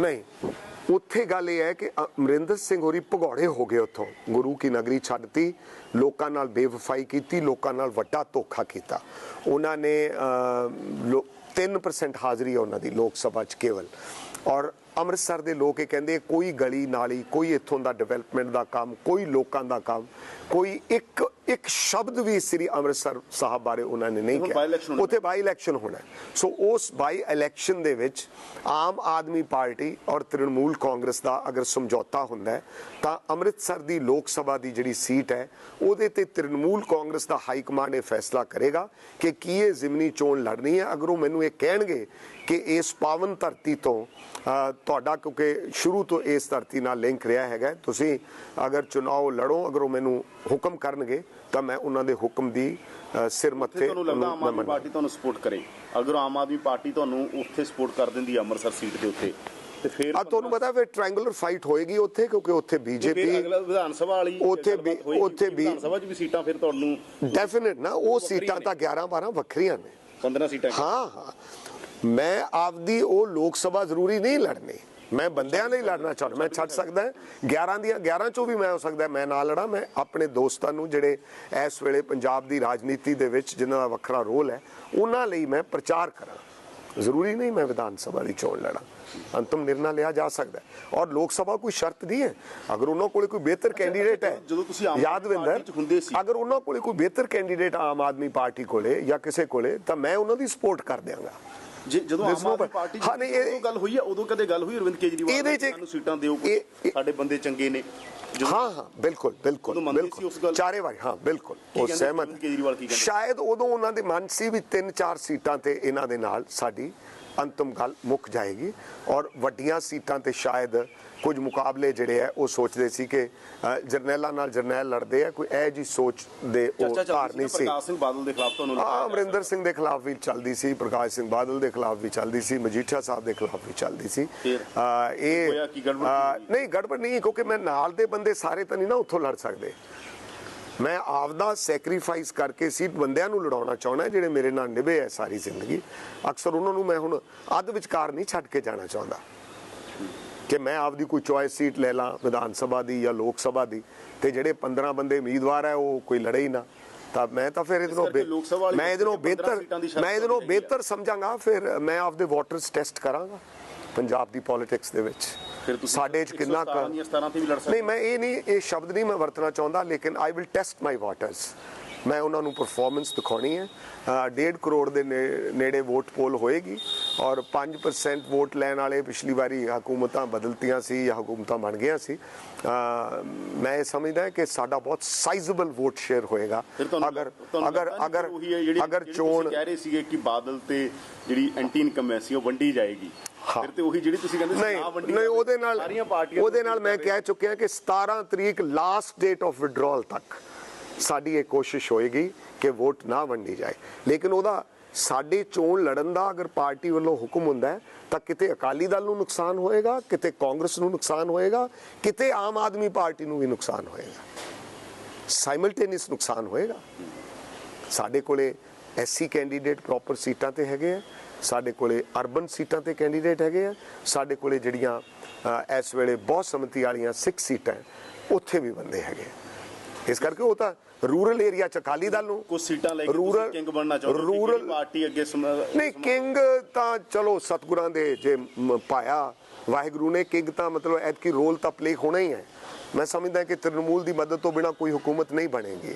ਨਹੀਂ ਉੱਥੇ ਗੱਲ ਇਹ ਹੈ ਕਿ ਅਮਰਿੰਦਰ ਸਿੰਘ ਹੋਰੀ ਭਗੌੜੇ ਹੋ ਗਏ ਉੱਥੋਂ। ਗੁਰੂ ਕੀ ਨਗਰੀ ਛੱਡਤੀ ਲੋਕਾਂ ਨਾਲ ਬੇਵਫਾਈ ਕੀਤੀ, ਲੋਕਾਂ ਨਾਲ ਵੱਡਾ ਧੋਖਾ ਕੀਤਾ। ਉਹਨਾਂ ਨੇ ਲੋ- 3% ਹਾਜ਼ਰੀ ਹੈ ਉਹਨਾਂ ਦੀ ਲੋਕ ਸਭਾ 'ਚ ਕੇਵਲ। ਔਰ ਅੰਮ੍ਰਿਤਸਰ ਦੇ ਲੋਕ ਇਹ ਕਹਿੰਦੇ ਕੋਈ ਗਲੀ ਨਾਲੀ ਕੋਈ ਇੱਥੋਂ ਦਾ ਡਿਵੈਲਪਮੈਂਟ ਦਾ ਕੰਮ ਕੋਈ ਲੋਕਾਂ ਦਾ ਕੰਮ ਕੋਈ ਇੱਕ ਇੱਕ ਸ਼ਬਦ ਵੀ ਸ੍ਰੀ ਅੰਮ੍ਰਿਤਸਰ ਸਾਹਿਬ ਬਾਰੇ ਉਹਨਾਂ ਨੇ ਨਹੀਂ ਕਿਹਾ। ਉੱਥੇ ਬਾਈ ਇਲੈਕਸ਼ਨ ਹੋਣਾ। ਸੋ ਉਸ ਬਾਈ ਇਲੈਕਸ਼ਨ ਦੇ ਵਿੱਚ ਆਮ ਆਦਮੀ ਪਾਰਟੀ ਔਰ ਤ੍ਰਿਣਮੂਲ ਕਾਂਗਰਸ ਦਾ ਅਗਰ ਸਮਝੌਤਾ ਹੁੰਦਾ ਤਾਂ ਅੰਮ੍ਰਿਤਸਰ ਦੀ ਲੋਕ ਸਭਾ ਦੀ ਜਿਹੜੀ ਸੀਟ ਹੈ ਉਹਦੇ ਤੇ ਤ੍ਰਿਣਮੂਲ ਕਾਂਗਰਸ ਦਾ ਹਾਈ ਕਮਾਂਡ ਇਹ ਫੈਸਲਾ ਕਰੇਗਾ ਕਿ ਕੀ ਇਹ ਜ਼ਿਮਨੀ ਚੋਣ ਲੜਨੀ ਹੈ ਅਗਰ ਉਹ ਮੈਨੂੰ ਇਹ ਕਹਿਣਗੇ ਕਿ ਇਸ ਪਾਵਨ ਧਰਤੀ ਤੋਂ ਤੁਹਾਡਾ ਕਿਉਂਕਿ ਸ਼ੁਰੂ ਤੋਂ ਇਸ ਧਰਤੀ ਨਾਲ ਲਿੰਕ ਰਿਹਾ ਹੈਗਾ। ਤੁਸੀਂ ਅਗਰ ਚੁਣਾਵ ਲੜੋ ਅਗਰ ਉਹ ਮੈਨੂੰ ਹੁਕਮ ਕਰਨਗੇ ਤਾਂ ਮੈਂ ਉਹਨਾਂ ਦੇ ਹੁਕਮ ਦੀ ਸਿਰ ਮੱਥੇ ਤੁਹਾਨੂੰ ਲੱਗਦਾ ਆਮ ਆਦਮੀ। ਪਾਰਟੀ ਤੁਹਾਨੂੰ ਸਪੋਰਟ ਕਰੇ? ਅਗਰ ਆਮ ਆਦਮੀ ਪਾਰਟੀ ਤੁਹਾਨੂੰ ਉੱਥੇ ਸਪੋਰਟ ਕਰ ਦਿੰਦੀ ਅੰਮ੍ਰਿਤਸਰ ਸੀਟ ਦੇ ਉੱਤੇ ਤੇ ਫਿਰ ਆ ਤੁਹਾਨੂੰ ਪਤਾ ਫਿਰ ਟ੍ਰਾਇੰਗੂਲਰ ਫਾਈਟ ਹੋਏਗੀ ਉੱਥੇ ਕਿਉਂਕਿ ਉੱਥੇ ਬੀਜੇਪੀ ਅਗਲਾ ਵਿਧਾਨ ਸਭਾ ਵਾਲੀ ਉੱਥੇ ਉੱਥੇ ਵੀ- ਵਿਧਾਨ ਸਭਾ 'ਚ ਵੀ ਸੀਟਾਂ ਫਿਰ ਤੁਹਾਨੂੰ ਡੈਫੀਨਿਟ ਨਾ ਉਹ ਸੀਟਾਂ ਤਾਂ 11 12 ਵੱਖਰੀਆਂ ਨੇ। 15 ਸੀਟਾਂ ਹਾਂ ਹਾਂ। ਮੈਂ ਆਪਦੀ ਉਹ ਲੋਕ ਸਭਾ ਜ਼ਰੂਰੀ ਨਹੀਂ ਲੜਨੀ। ਮੈਂ ਬੰਦਿਆਂ ਲਈ ਲੜਨਾ ਚਾਹੁੰਦਾ। ਮੈਂ ਛੱਡ ਸਕਦਾ 11 ਦੀਆਂ 11 ਚੋਂ ਵੀ ਮੈਂ ਹੋ ਸਕਦਾ ਮੈਂ ਨਾ ਲੜਾਂ। ਮੈਂ ਆਪਣੇ ਦੋਸਤਾਂ ਨੂੰ ਜਿਹੜੇ ਇਸ ਵੇਲੇ ਪੰਜਾਬ ਦੀ ਰਾਜਨੀਤੀ ਦੇ ਵਿੱਚ ਜਿਨ੍ਹਾਂ ਦਾ ਵੱਖਰਾ ਰੋਲ ਹੈ, ਉਹਨਾਂ ਲਈ ਮੈਂ ਪ੍ਰਚਾਰ ਕਰਾਂ। ਜ਼ਰੂਰੀ ਨਹੀਂ ਮੈਂ ਵਿਧਾਨ ਸਭਾ ਦੀ ਚੋਣ ਲੜਾਂ ਅੰਤਮ ਨਿਰਣਾ ਲਿਆ ਜਾ ਸਕਦਾ ਹੈ। ਔਰ ਲੋਕ ਸਭਾ ਕੋਈ ਸ਼ਰਤ ਨਹੀਂ ਹੈ ਅਗਰ ਉਹਨਾਂ ਕੋਲੇ ਕੋਈ ਬਿਹਤਰ ਕੈਂਡੀਡੇਟ ਹੈ ਜਦੋਂ ਤੁਸੀਂ ਆਮ ਯਾਦਵਿੰਦਰ ਹੁੰਦੇ ਸੀ। ਅਗਰ ਉਹਨਾਂ ਕੋਲੇ ਕੋਈ ਬਿਹਤਰ ਕੈਂਡੀਡੇਟ ਆਮ ਆਦਮੀ ਪਾਰਟੀ ਕੋਲੇ ਜਾਂ ਕਿਸੇ ਕੋਲੇ ਤਾਂ ਮੈਂ ਉਹਨਾਂ ਦੀ ਸਪੋਰਟ ਕਰ ਦਿਆਂਗਾ ਜਦੋਂ ਆਮ no ਆਦਮੀ but- ਪਾਰਟੀ ਹਾਂ, ਨਹੀਂ, ਇਹ- ਉਦੋਂ ਗੱਲ ਹੋਈ ਹੈ ਉਦੋਂ ਕਦੇ ਗੱਲ ਹੋਈ ਅਰਵਿੰਦ ਕੇਜਰੀਵਾਲ ਇਹਦੇ ਨਾਲ, 'ਚ- ਸਾਨੂੰ ਸੀਟਾਂ ਦਿਓ ਇਹ- ਇਹ- ਸਾਡੇ ਬੰਦੇ ਚੰਗੇ ਨੇ ਹਾਂ ਹਾਂ ਬਿਲਕੁਲ ਬਿਲਕੁਲ? ਚਾਰੇ ਵਾਰ ਹਾਂ ਬਿਲਕੁਲ ਉਹ ਸਹਿਮਤ? ਸ਼ਾਇਦ ਉਦੋਂ ਉਹਨਾਂ ਦੇ ਮਨ ਸੀ ਵੀ ਤਿੰਨ ਚਾਰ ਸੀਟਾਂ ਤੇ ਇਹਨਾਂ ਦੇ ਨਾਲ ਸਾਡੀ ਅੰਤਮ ਗੱਲ ਮੁੱਕ ਜਾਏਗੀ ਔਰ ਵੱਡੀਆਂ ਸੀਟਾਂ ਤੇ ਸ਼ਾਇਦ ਕੁਝ ਮੁਕਾਬਲੇ ਜਿਹੜੇ ਆ ਉਹ ਸੋਚਦੇ ਸੀ ਕਿ ਜਰਨੈਲਾਂ ਨਾਲ ਜਰਨੈਲ ਲੜਦੇ ਆ ਕੋਈ ਇਹ ਜੀ ਸੋਚ ਦੇ ਉਹ ਧਾਰ ਨਹੀਂ ਸੀ। ਪ੍ਰਕਾਸ਼ ਸਿੰਘ ਬਾਦਲ ਦੇ ਖਿਲਾਫ ਤੁਹਾਨੂੰ ਹਾਂ ਅਮਰਿੰਦਰ ਸਿੰਘ ਦੇ ਖਿਲਾਫ ਵੀ ਚੱਲਦੀ ਸੀ ਪ੍ਰਕਾਸ਼ ਸਿੰਘ ਬਾਦਲ ਦੇ ਖਿਲਾਫ ਵੀ ਚੱਲਦੀ ਸੀ ਮਜੀਠੀਆ ਸਾਹਿਬ ਦੇ ਖਿਲਾਫ ਵੀ ਚੱਲਦੀ ਸੀ। ਇਹ ਨਹੀਂ ਗੜਬੜ ਨਹੀਂ ਕਿਉਂਕਿ ਮੈਂ ਨਾਲ ਦੇ ਬੰਦੇ ਸਾਰੇ ਤਾਂ ਨਹੀਂ ਨਾ ਉੱਥੋਂ ਲੜ ਸਕਦੇ। ਮੈਂ ਆਪਦਾ ਸੈਕਰੀਫਾਈਸ ਕਰਕੇ ਸੀਟ ਬੰਦਿਆਂ ਨੂੰ ਲੜਾਉਣਾ ਚਾਹੁੰਦਾ ਜਿਹੜੇ ਮੇਰੇ ਨਾਲ ਨਿਭੇ ਐ ਸਾਰੀ ਜ਼ਿੰਦਗੀ। ਅਕਸਰ ਉਹਨਾਂ ਨੂੰ ਮੈਂ ਹੁਣ ਅੱਧ ਵਿਚਕਾਰ ਨਹੀਂ ਛੱਡ ਕੇ ਜਾਣਾ ਚਾਹੁੰਦਾ। ਕਿ ਮੈਂ ਆਪਦੀ ਕੋਈ ਚੁਆਇਸ ਸੀਟ ਲੈ ਲਾਂ ਵਿਧਾਨ ਸਭਾ ਦੀ ਜਾਂ ਲੋਕ ਸਭਾ ਦੀ ਤੇ ਜਿਹੜੇ 15 ਬੰਦੇ ਉਮੀਦਵਾਰ ਹੈ ਉਹ ਕੋਈ ਲੜੇ ਹੀ ਨਾ। ਤਾਂ ਮੈਂ ਤਾਂ ਫਿਰ ਵਾਲੀ ਮੈਂ 15 ਬਿਹਤਰ ਮੈਂ ਆ। ਬਿਹਤਰ ਸਮਝਾਂਗਾ ਫਿਰ ਮੈਂ ਆਪਦੇ ਵੋਟਰਸ ਟੈਸਟ ਕਰਾਂਗਾ ਪੰਜਾਬ ਦੀ ਪੋਲਿਟਿਕਸ ਦੇ ਵਿੱਚ। ਫਿਰ ਤੁਸੀਂ ਸਾਡੇ 'ਚ ਕਿੰਨਾ 117 ਦੀਆਂ 17 ਤੇ ਵੀ ਲੜ ਸਕਦੇ ਨਹੀਂ ਮੈਂ ਇਹ ਨਹੀਂ ਇਹ ਸ਼ਬਦ ਨਹੀਂ ਮੈਂ ਵਰਤਣਾ ਚਾਹੁੰਦਾ ਲੇਕਿਨ I will test my waters ਮੈਂ ਉਹਨਾਂ ਨੂੰ ਪਰਫਾਰਮੈਂਸ ਦਿਖਾਉਣੀ ਹੈ। ਅਹ ਡੇਢ ਕਰੋੜ ਦੇ ਨੇੜੇ ਵੋਟ ਪੋਲ ਹੋਏਗੀ। ਔਰ 5% ਵੋਟ ਲੈਣ ਵਾਲੇ ਪਿਛਲੀ ਵਾਰੀ ਹਕੂਮਤਾਂ ਬਦਲਤੀਆਂ ਸੀ ਜਾਂ ਹਕੂਮਤਾਂ ਬਣ ਗਈਆਂ ਸੀ। ਮੈਂ ਇਹ ਸਮਝਦਾ ਕਿ ਸਾਡਾ ਬਹੁਤ ਸਾਈਜ਼ੇਬਲ ਵੋਟ ਸ਼ੇਅਰ ਹੋਏਗਾ। ਅਗਰ ਅਗਰ ਅਗਰ ਅਗਰ ਚੋਣ ਕਹਿ ਰਹੇ ਸੀਗੇ ਕਿ ਬਾਦਲ ਤੇ ਜਿਹੜੀ ਐਂਟੀ ਇਨਕਮ ਸੀ ਉਹ ਵੰਡੀ ਜਾਏਗੀ। ਫਿਰ ਤੇ ਉਹੀ ਜਿਹੜੀ ਤੁਸੀਂ ਕਹਿੰਦੇ ਸੀ ਨਾ ਵੰਡੀ ਨਹੀਂ। ਉਹਦੇ ਨਾਲ ਸਾਰੀਆਂ ਪਾਰਟੀਆਂ ਉਹਦੇ ਨਾਲ ਮੈਂ ਕਹਿ ਚੁੱਕਿਆ ਕਿ 17 ਤਰੀਕ ਲਾਸਟ ਡੇਟ ਆਫ ਵਿਡਰਾਲ ਤੱਕ ਸਾਡੀ ਇਹ ਕੋਸ਼ਿਸ਼ ਹੋਏਗੀ ਕਿ ਵੋਟ ਨਾ ਵੰਡੀ ਜਾਏ। ਲੇਕਿਨ ਉਹਦਾ ਸਾਡੇ ਚੋਣ ਲੜਨ ਦਾ ਅਗਰ ਪਾਰਟੀ ਵੱਲੋਂ ਹੁਕਮ ਹੁੰਦਾ ਤਾਂ ਕਿਤੇ ਅਕਾਲੀ ਦਲ ਨੂੰ ਨੁਕਸਾਨ ਹੋਏਗਾ, ਕਿਤੇ ਕਾਂਗਰਸ ਨੂੰ ਨੁਕਸਾਨ ਹੋਏਗਾ, ਕਿਤੇ ਆਮ ਆਦਮੀ ਪਾਰਟੀ ਨੂੰ ਵੀ ਨੁਕਸਾਨ ਹੋਏਗਾ ਸਾਈਮਲਟੇਨੀਅਸ ਨੁਕਸਾਨ ਹੋਏਗਾ ਸਾਡੇ ਕੋਲੇ ਐਸਸੀ ਕੈਂਡੀਡੇਟ ਪ੍ਰੋਪਰ ਸੀਟਾਂ ਤੇ ਹੈਗੇ ਆ, ਸਾਡੇ ਕੋਲੇ ਅਰਬਨ ਸੀਟਾਂ ਤੇ ਕੈਂਡੀਡੇਟ ਹੈਗੇ ਆ, ਸਾਡੇ ਕੋਲੇ ਜਿਹੜੀਆਂ ਇਸ ਵੇਲੇ ਬਹੁਤ ਸਮਤੀ ਵਾਲੀਆਂ ਸਿੱਖ ਸੀਟਾਂ ਉੱਥੇ ਵੀ ਬੰਦੇ ਹੈਗੇ ਆ। ਇਸ ਕਰਕੇ ਉਹ ਤਾਂ ਰੂਰਲ ਏਰੀਆ ਚ ਅਕਾਲੀ ਦਲ ਨੂੰ ਕੁਝ ਸੀਟਾਂ ਲੈ ਕੇ ਕਿੰਗ ਬਣਨਾ ਚਾਹੁੰਦੇ ਜਿਹੜੀ ਪਾਰਟੀ ਅੱਗੇ ਨਹੀਂ ਕਿੰਗ ਤਾਂ ਚਲੋ ਸਤਗੁਰਾਂ ਦੇ ਜੇ ਪਾਇਆ ਵਾਹਿਗੁਰੂ ਨੇ ਕਿੰਗ ਤਾਂ ਮਤਲਬ ਐਤਕੀ ਰੋਲ ਤਾਂ ਪਲੇ ਹੋਣਾ ਹੀ ਹੈ ਮੈਂ ਸਮਝਦਾ ਕਿ ਤ੍ਰਿਣਮੂਲ ਦੀ ਮਦਦ ਤੋਂ ਬਿਨਾ ਕੋਈ ਹੁਕੂਮਤ ਨਹੀਂ ਬਣੇਗੀ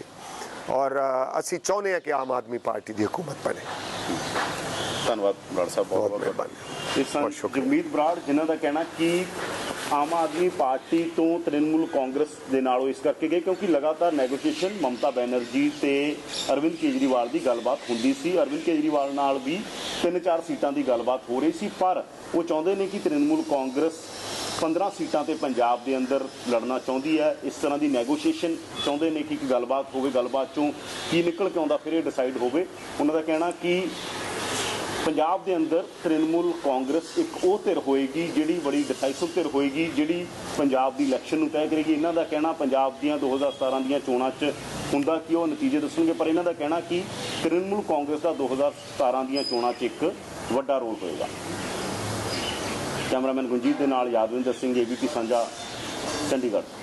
ਔਰ ਅਸੀਂ ਚਾਹੁੰਦੇ ਹਾਂ ਕਿ ਆਮ ਆਦਮੀ ਪਾਰਟੀ ਦੀ ਹੁਕੂਮਤ ਬਣੇ ਧੰਨਵਾਦ ਬਰਾੜ ਸਾਹਿਬ ਬਹੁਤ ਬਹੁਤ। ਇਸ। ਜਗਮੀਤ ਬਰਾੜ ਜਿਨ੍ਹਾਂ ਦਾ ਕਹਿਣਾ ਕਿ ਆਮ ਆਦਮੀ ਪਾਰਟੀ ਤੋਂ ਤ੍ਰਿਣਮੂਲ ਕਾਂਗਰਸ ਦੇ ਨਾਲ ਉਹ ਇਸ ਕਰਕੇ ਗਏ ਕਿਉਂਕਿ ਲਗਾਤਾਰ ਨੈਗੋਸ਼ੀਏਸ਼ਨ ਮਮਤਾ ਬੈਨਰਜੀ ਤੇ ਅਰਵਿੰਦ ਕੇਜਰੀਵਾਲ ਦੀ ਗੱਲਬਾਤ ਹੁੰਦੀ ਸੀ। ਅਰਵਿੰਦ ਕੇਜਰੀਵਾਲ ਨਾਲ ਵੀ ਤਿੰਨ ਚਾਰ ਸੀਟਾਂ ਦੀ ਗੱਲਬਾਤ ਹੋ ਰਹੀ ਸੀ, ਪਰ ਉਹ ਚਾਹੁੰਦੇ ਨੇ ਕਿ ਤ੍ਰਿਣਮੂਲ ਕਾਂਗਰਸ 15 ਸੀਟਾਂ ਤੇ ਪੰਜਾਬ ਦੇ ਅੰਦਰ ਲੜਨਾ ਚਾਹੁੰਦੀ ਹੈ। ਇਸ ਤਰ੍ਹਾਂ ਦੀ ਨੈਗੋਸ਼ੀਏਸ਼ਨ ਚਾਹੁੰਦੇ ਨੇ ਕਿ ਗੱਲਬਾਤ ਹੋਵੇ, ਗੱਲਬਾਤ ਚੋਂ ਕੀ ਨਿਕਲ ਕੇ ਆਉਂਦਾ ਫਿਰ ਇਹ ਡਿਸਾਈਡ ਹੋਵੇ। ਉਹਨਾਂ ਦਾ ਕਹਿਣਾ ਕਿ ਪੰਜਾਬ ਦੇ ਅੰਦਰ ਤ੍ਰਿਣਮੂਲ ਕਾਂਗਰਸ ਇੱਕ ਉਹ ਧਿਰ ਹੋਏਗੀ ਜਿਹੜੀ ਬੜੀ ਡਿਸਾਈਸਿਵ ਧਿਰ ਹੋਏਗੀ, ਜਿਹੜੀ ਪੰਜਾਬ ਦੀ ਇਲੈਕਸ਼ਨ ਨੂੰ ਤੈਅ ਕਰੇਗੀ। ਇਹਨਾਂ ਦਾ ਕਹਿਣਾ ਪੰਜਾਬ ਦੀਆਂ 2017 ਦੀਆਂ ਚੋਣਾਂ 'ਚ ਹੁੰਦਾ ਕਿ ਉਹ ਨਤੀਜੇ ਦੱਸਣਗੇ, ਪਰ ਇਹਨਾਂ ਦਾ ਕਹਿਣਾ ਕਿ ਤ੍ਰਿਣਮੂਲ ਕਾਂਗਰਸ ਦਾ 2017 ਦੀਆਂ ਚੋਣਾਂ 'ਚ ਇੱਕ ਵੱਡਾ ਰੋਲ ਹੋਏਗਾ। ਕੈਮਰਾਮੈਨ ਗੁੰਜੀਤ ਦੇ ਨਾਲ ਯਾਦਵਿੰਦਰ ਸਿੰਘ, ਏਬੀਪੀ ਸਾਂਝਾ, ਚੰਡੀਗੜ੍ਹ।